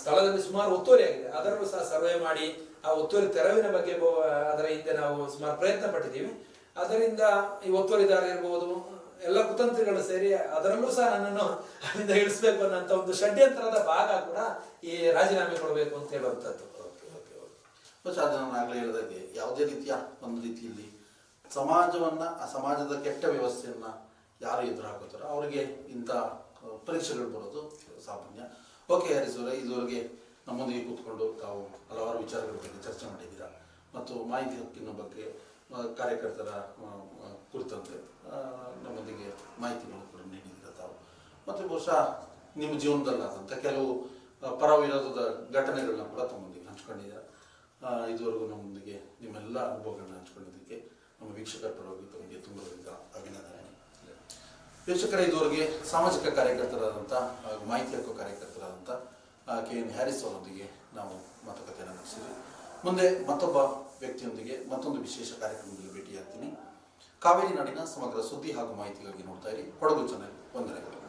ಸ್ಥಳದಲ್ಲಿ ಸುಮಾರು ಒತ್ತುವರಿ ಆಗಿದೆ. ಅದರಲ್ಲೂ ಸಹ ಸರ್ವೆ ಮಾಡಿ ಆ ಒತ್ತುವರಿ ತೆರವಿನ ಬಗ್ಗೆ ಅದರ ಹಿಂದೆ ನಾವು ಸುಮಾರು ಪ್ರಯತ್ನ ಪಟ್ಟಿದ್ದೀವಿ. ಅದರಿಂದ ಈ ಒತ್ತುವರಿದಾರ ಇರ್ಬೋದು ಎಲ್ಲ ಕುತಂತ್ರಿಗಳು ಸೇರಿ ಅದರಲ್ಲೂ ಸಹ ನನ್ನನ್ನು ಅಲ್ಲಿಂದ ಇಳಿಸ್ಬೇಕು ಅನ್ನೋಂಥ ಒಂದು ಷಡ್ಯಂತರದ ಭಾಗ ಕೂಡ ಈ ರಾಜೀನಾಮೆ ಕೊಡಬೇಕು ಅಂತ ಹೇಳುವಂಥದ್ದು ಅದು ನಾನು ಆಗಲೇ ಹೇಳಿದಾಗೆ ಯಾವುದೇ ರೀತಿಯ ಒಂದು ರೀತಿಯಲ್ಲಿ ಸಮಾಜವನ್ನ, ಆ ಸಮಾಜದ ಕೆಟ್ಟ ವ್ಯವಸ್ಥೆಯನ್ನ ಯಾರು ಎದುರು ಹಾಕೋತಾರೋ ಅವರಿಗೆ ಇಂಥ ಪರೀಕ್ಷೆಗಳು ಬರೋದು ಸಾಮಾನ್ಯ. ಓಕೆ ಹರಿಸೂರ ಇದುವರೆಗೆ ನಮ್ಮೊಂದಿಗೆ ಕೂತ್ಕೊಂಡು ತಾವು ಹಲವಾರು ವಿಚಾರಗಳ ಬಗ್ಗೆ ಚರ್ಚೆ ಮಾಡಿದ್ದೀರಾ? ಮತ್ತು ಮಾಹಿತಿ ಹಕ್ಕಿನ ಬಗ್ಗೆ ಕಾರ್ಯಕರ್ತರ ಕುರಿತಂತೆ ನಮ್ಮೊಂದಿಗೆ ಮಾಹಿತಿಗಳನ್ನು ಕೂಡ ನೀಡಿದ್ದೀರಾ ತಾವು? ಮತ್ತು ಬಹುಶಃ ನಿಮ್ಮ ಜೀವನದಲ್ಲಾದಂಥ ಕೆಲವು ಪರವಿರೋಧದ ಪರ ವಿರೋಧದ ಘಟನೆಗಳನ್ನ ಕೂಡ ತಮ್ಮೊಂದಿಗೆ ಹಂಚ್ಕೊಂಡಿದ್ದೀರಾ? ಇದುವರೆಗೂ ನಮ್ಮೊಂದಿಗೆ ನಿಮ್ಮೆಲ್ಲ ಅನುಭವಗಳನ್ನ ಹಂಚ್ಕೊಂಡಿದ್ದಕ್ಕೆ ನಮ್ಮ ವೀಕ್ಷಕರ ಪರವಾಗಿ ತಮಗೆ ತುಂಬದಿಂದ ಅಭಿನಂದನೆ. ವೀಕ್ಷಕರ, ಇದುವರೆಗೆ ಸಾಮಾಜಿಕ ಕಾರ್ಯಕರ್ತರಾದಂಥ, ಹಾಗೂ ಮಾಹಿತಿ ಹಕ್ಕು ಕಾರ್ಯಕರ್ತರಾದಂಥ ಕೆ. ಎನ್. ಹ್ಯಾರಿಸ್ ಅವರೊಂದಿಗೆ ನಾವು ಮಾತುಕತೆಯನ್ನು ನಡೆಸಿದ್ವಿ. ಮುಂದೆ ಮತ್ತೊಬ್ಬ ವ್ಯಕ್ತಿಯೊಂದಿಗೆ ಮತ್ತೊಂದು ವಿಶೇಷ ಕಾರ್ಯಕ್ರಮದಲ್ಲಿ ಭೇಟಿಯಾಗ್ತೀನಿ. ಕಾವೇರಿ ನಾಡಿನ ಸಮಗ್ರ ಸುದ್ದಿ ಹಾಗೂ ಮಾಹಿತಿಗಾಗಿ ನೋಡ್ತಾ ಇರಿ. ಕೊಡಗು ಚಾನೆಲ್ ವಂದನೆಗಳು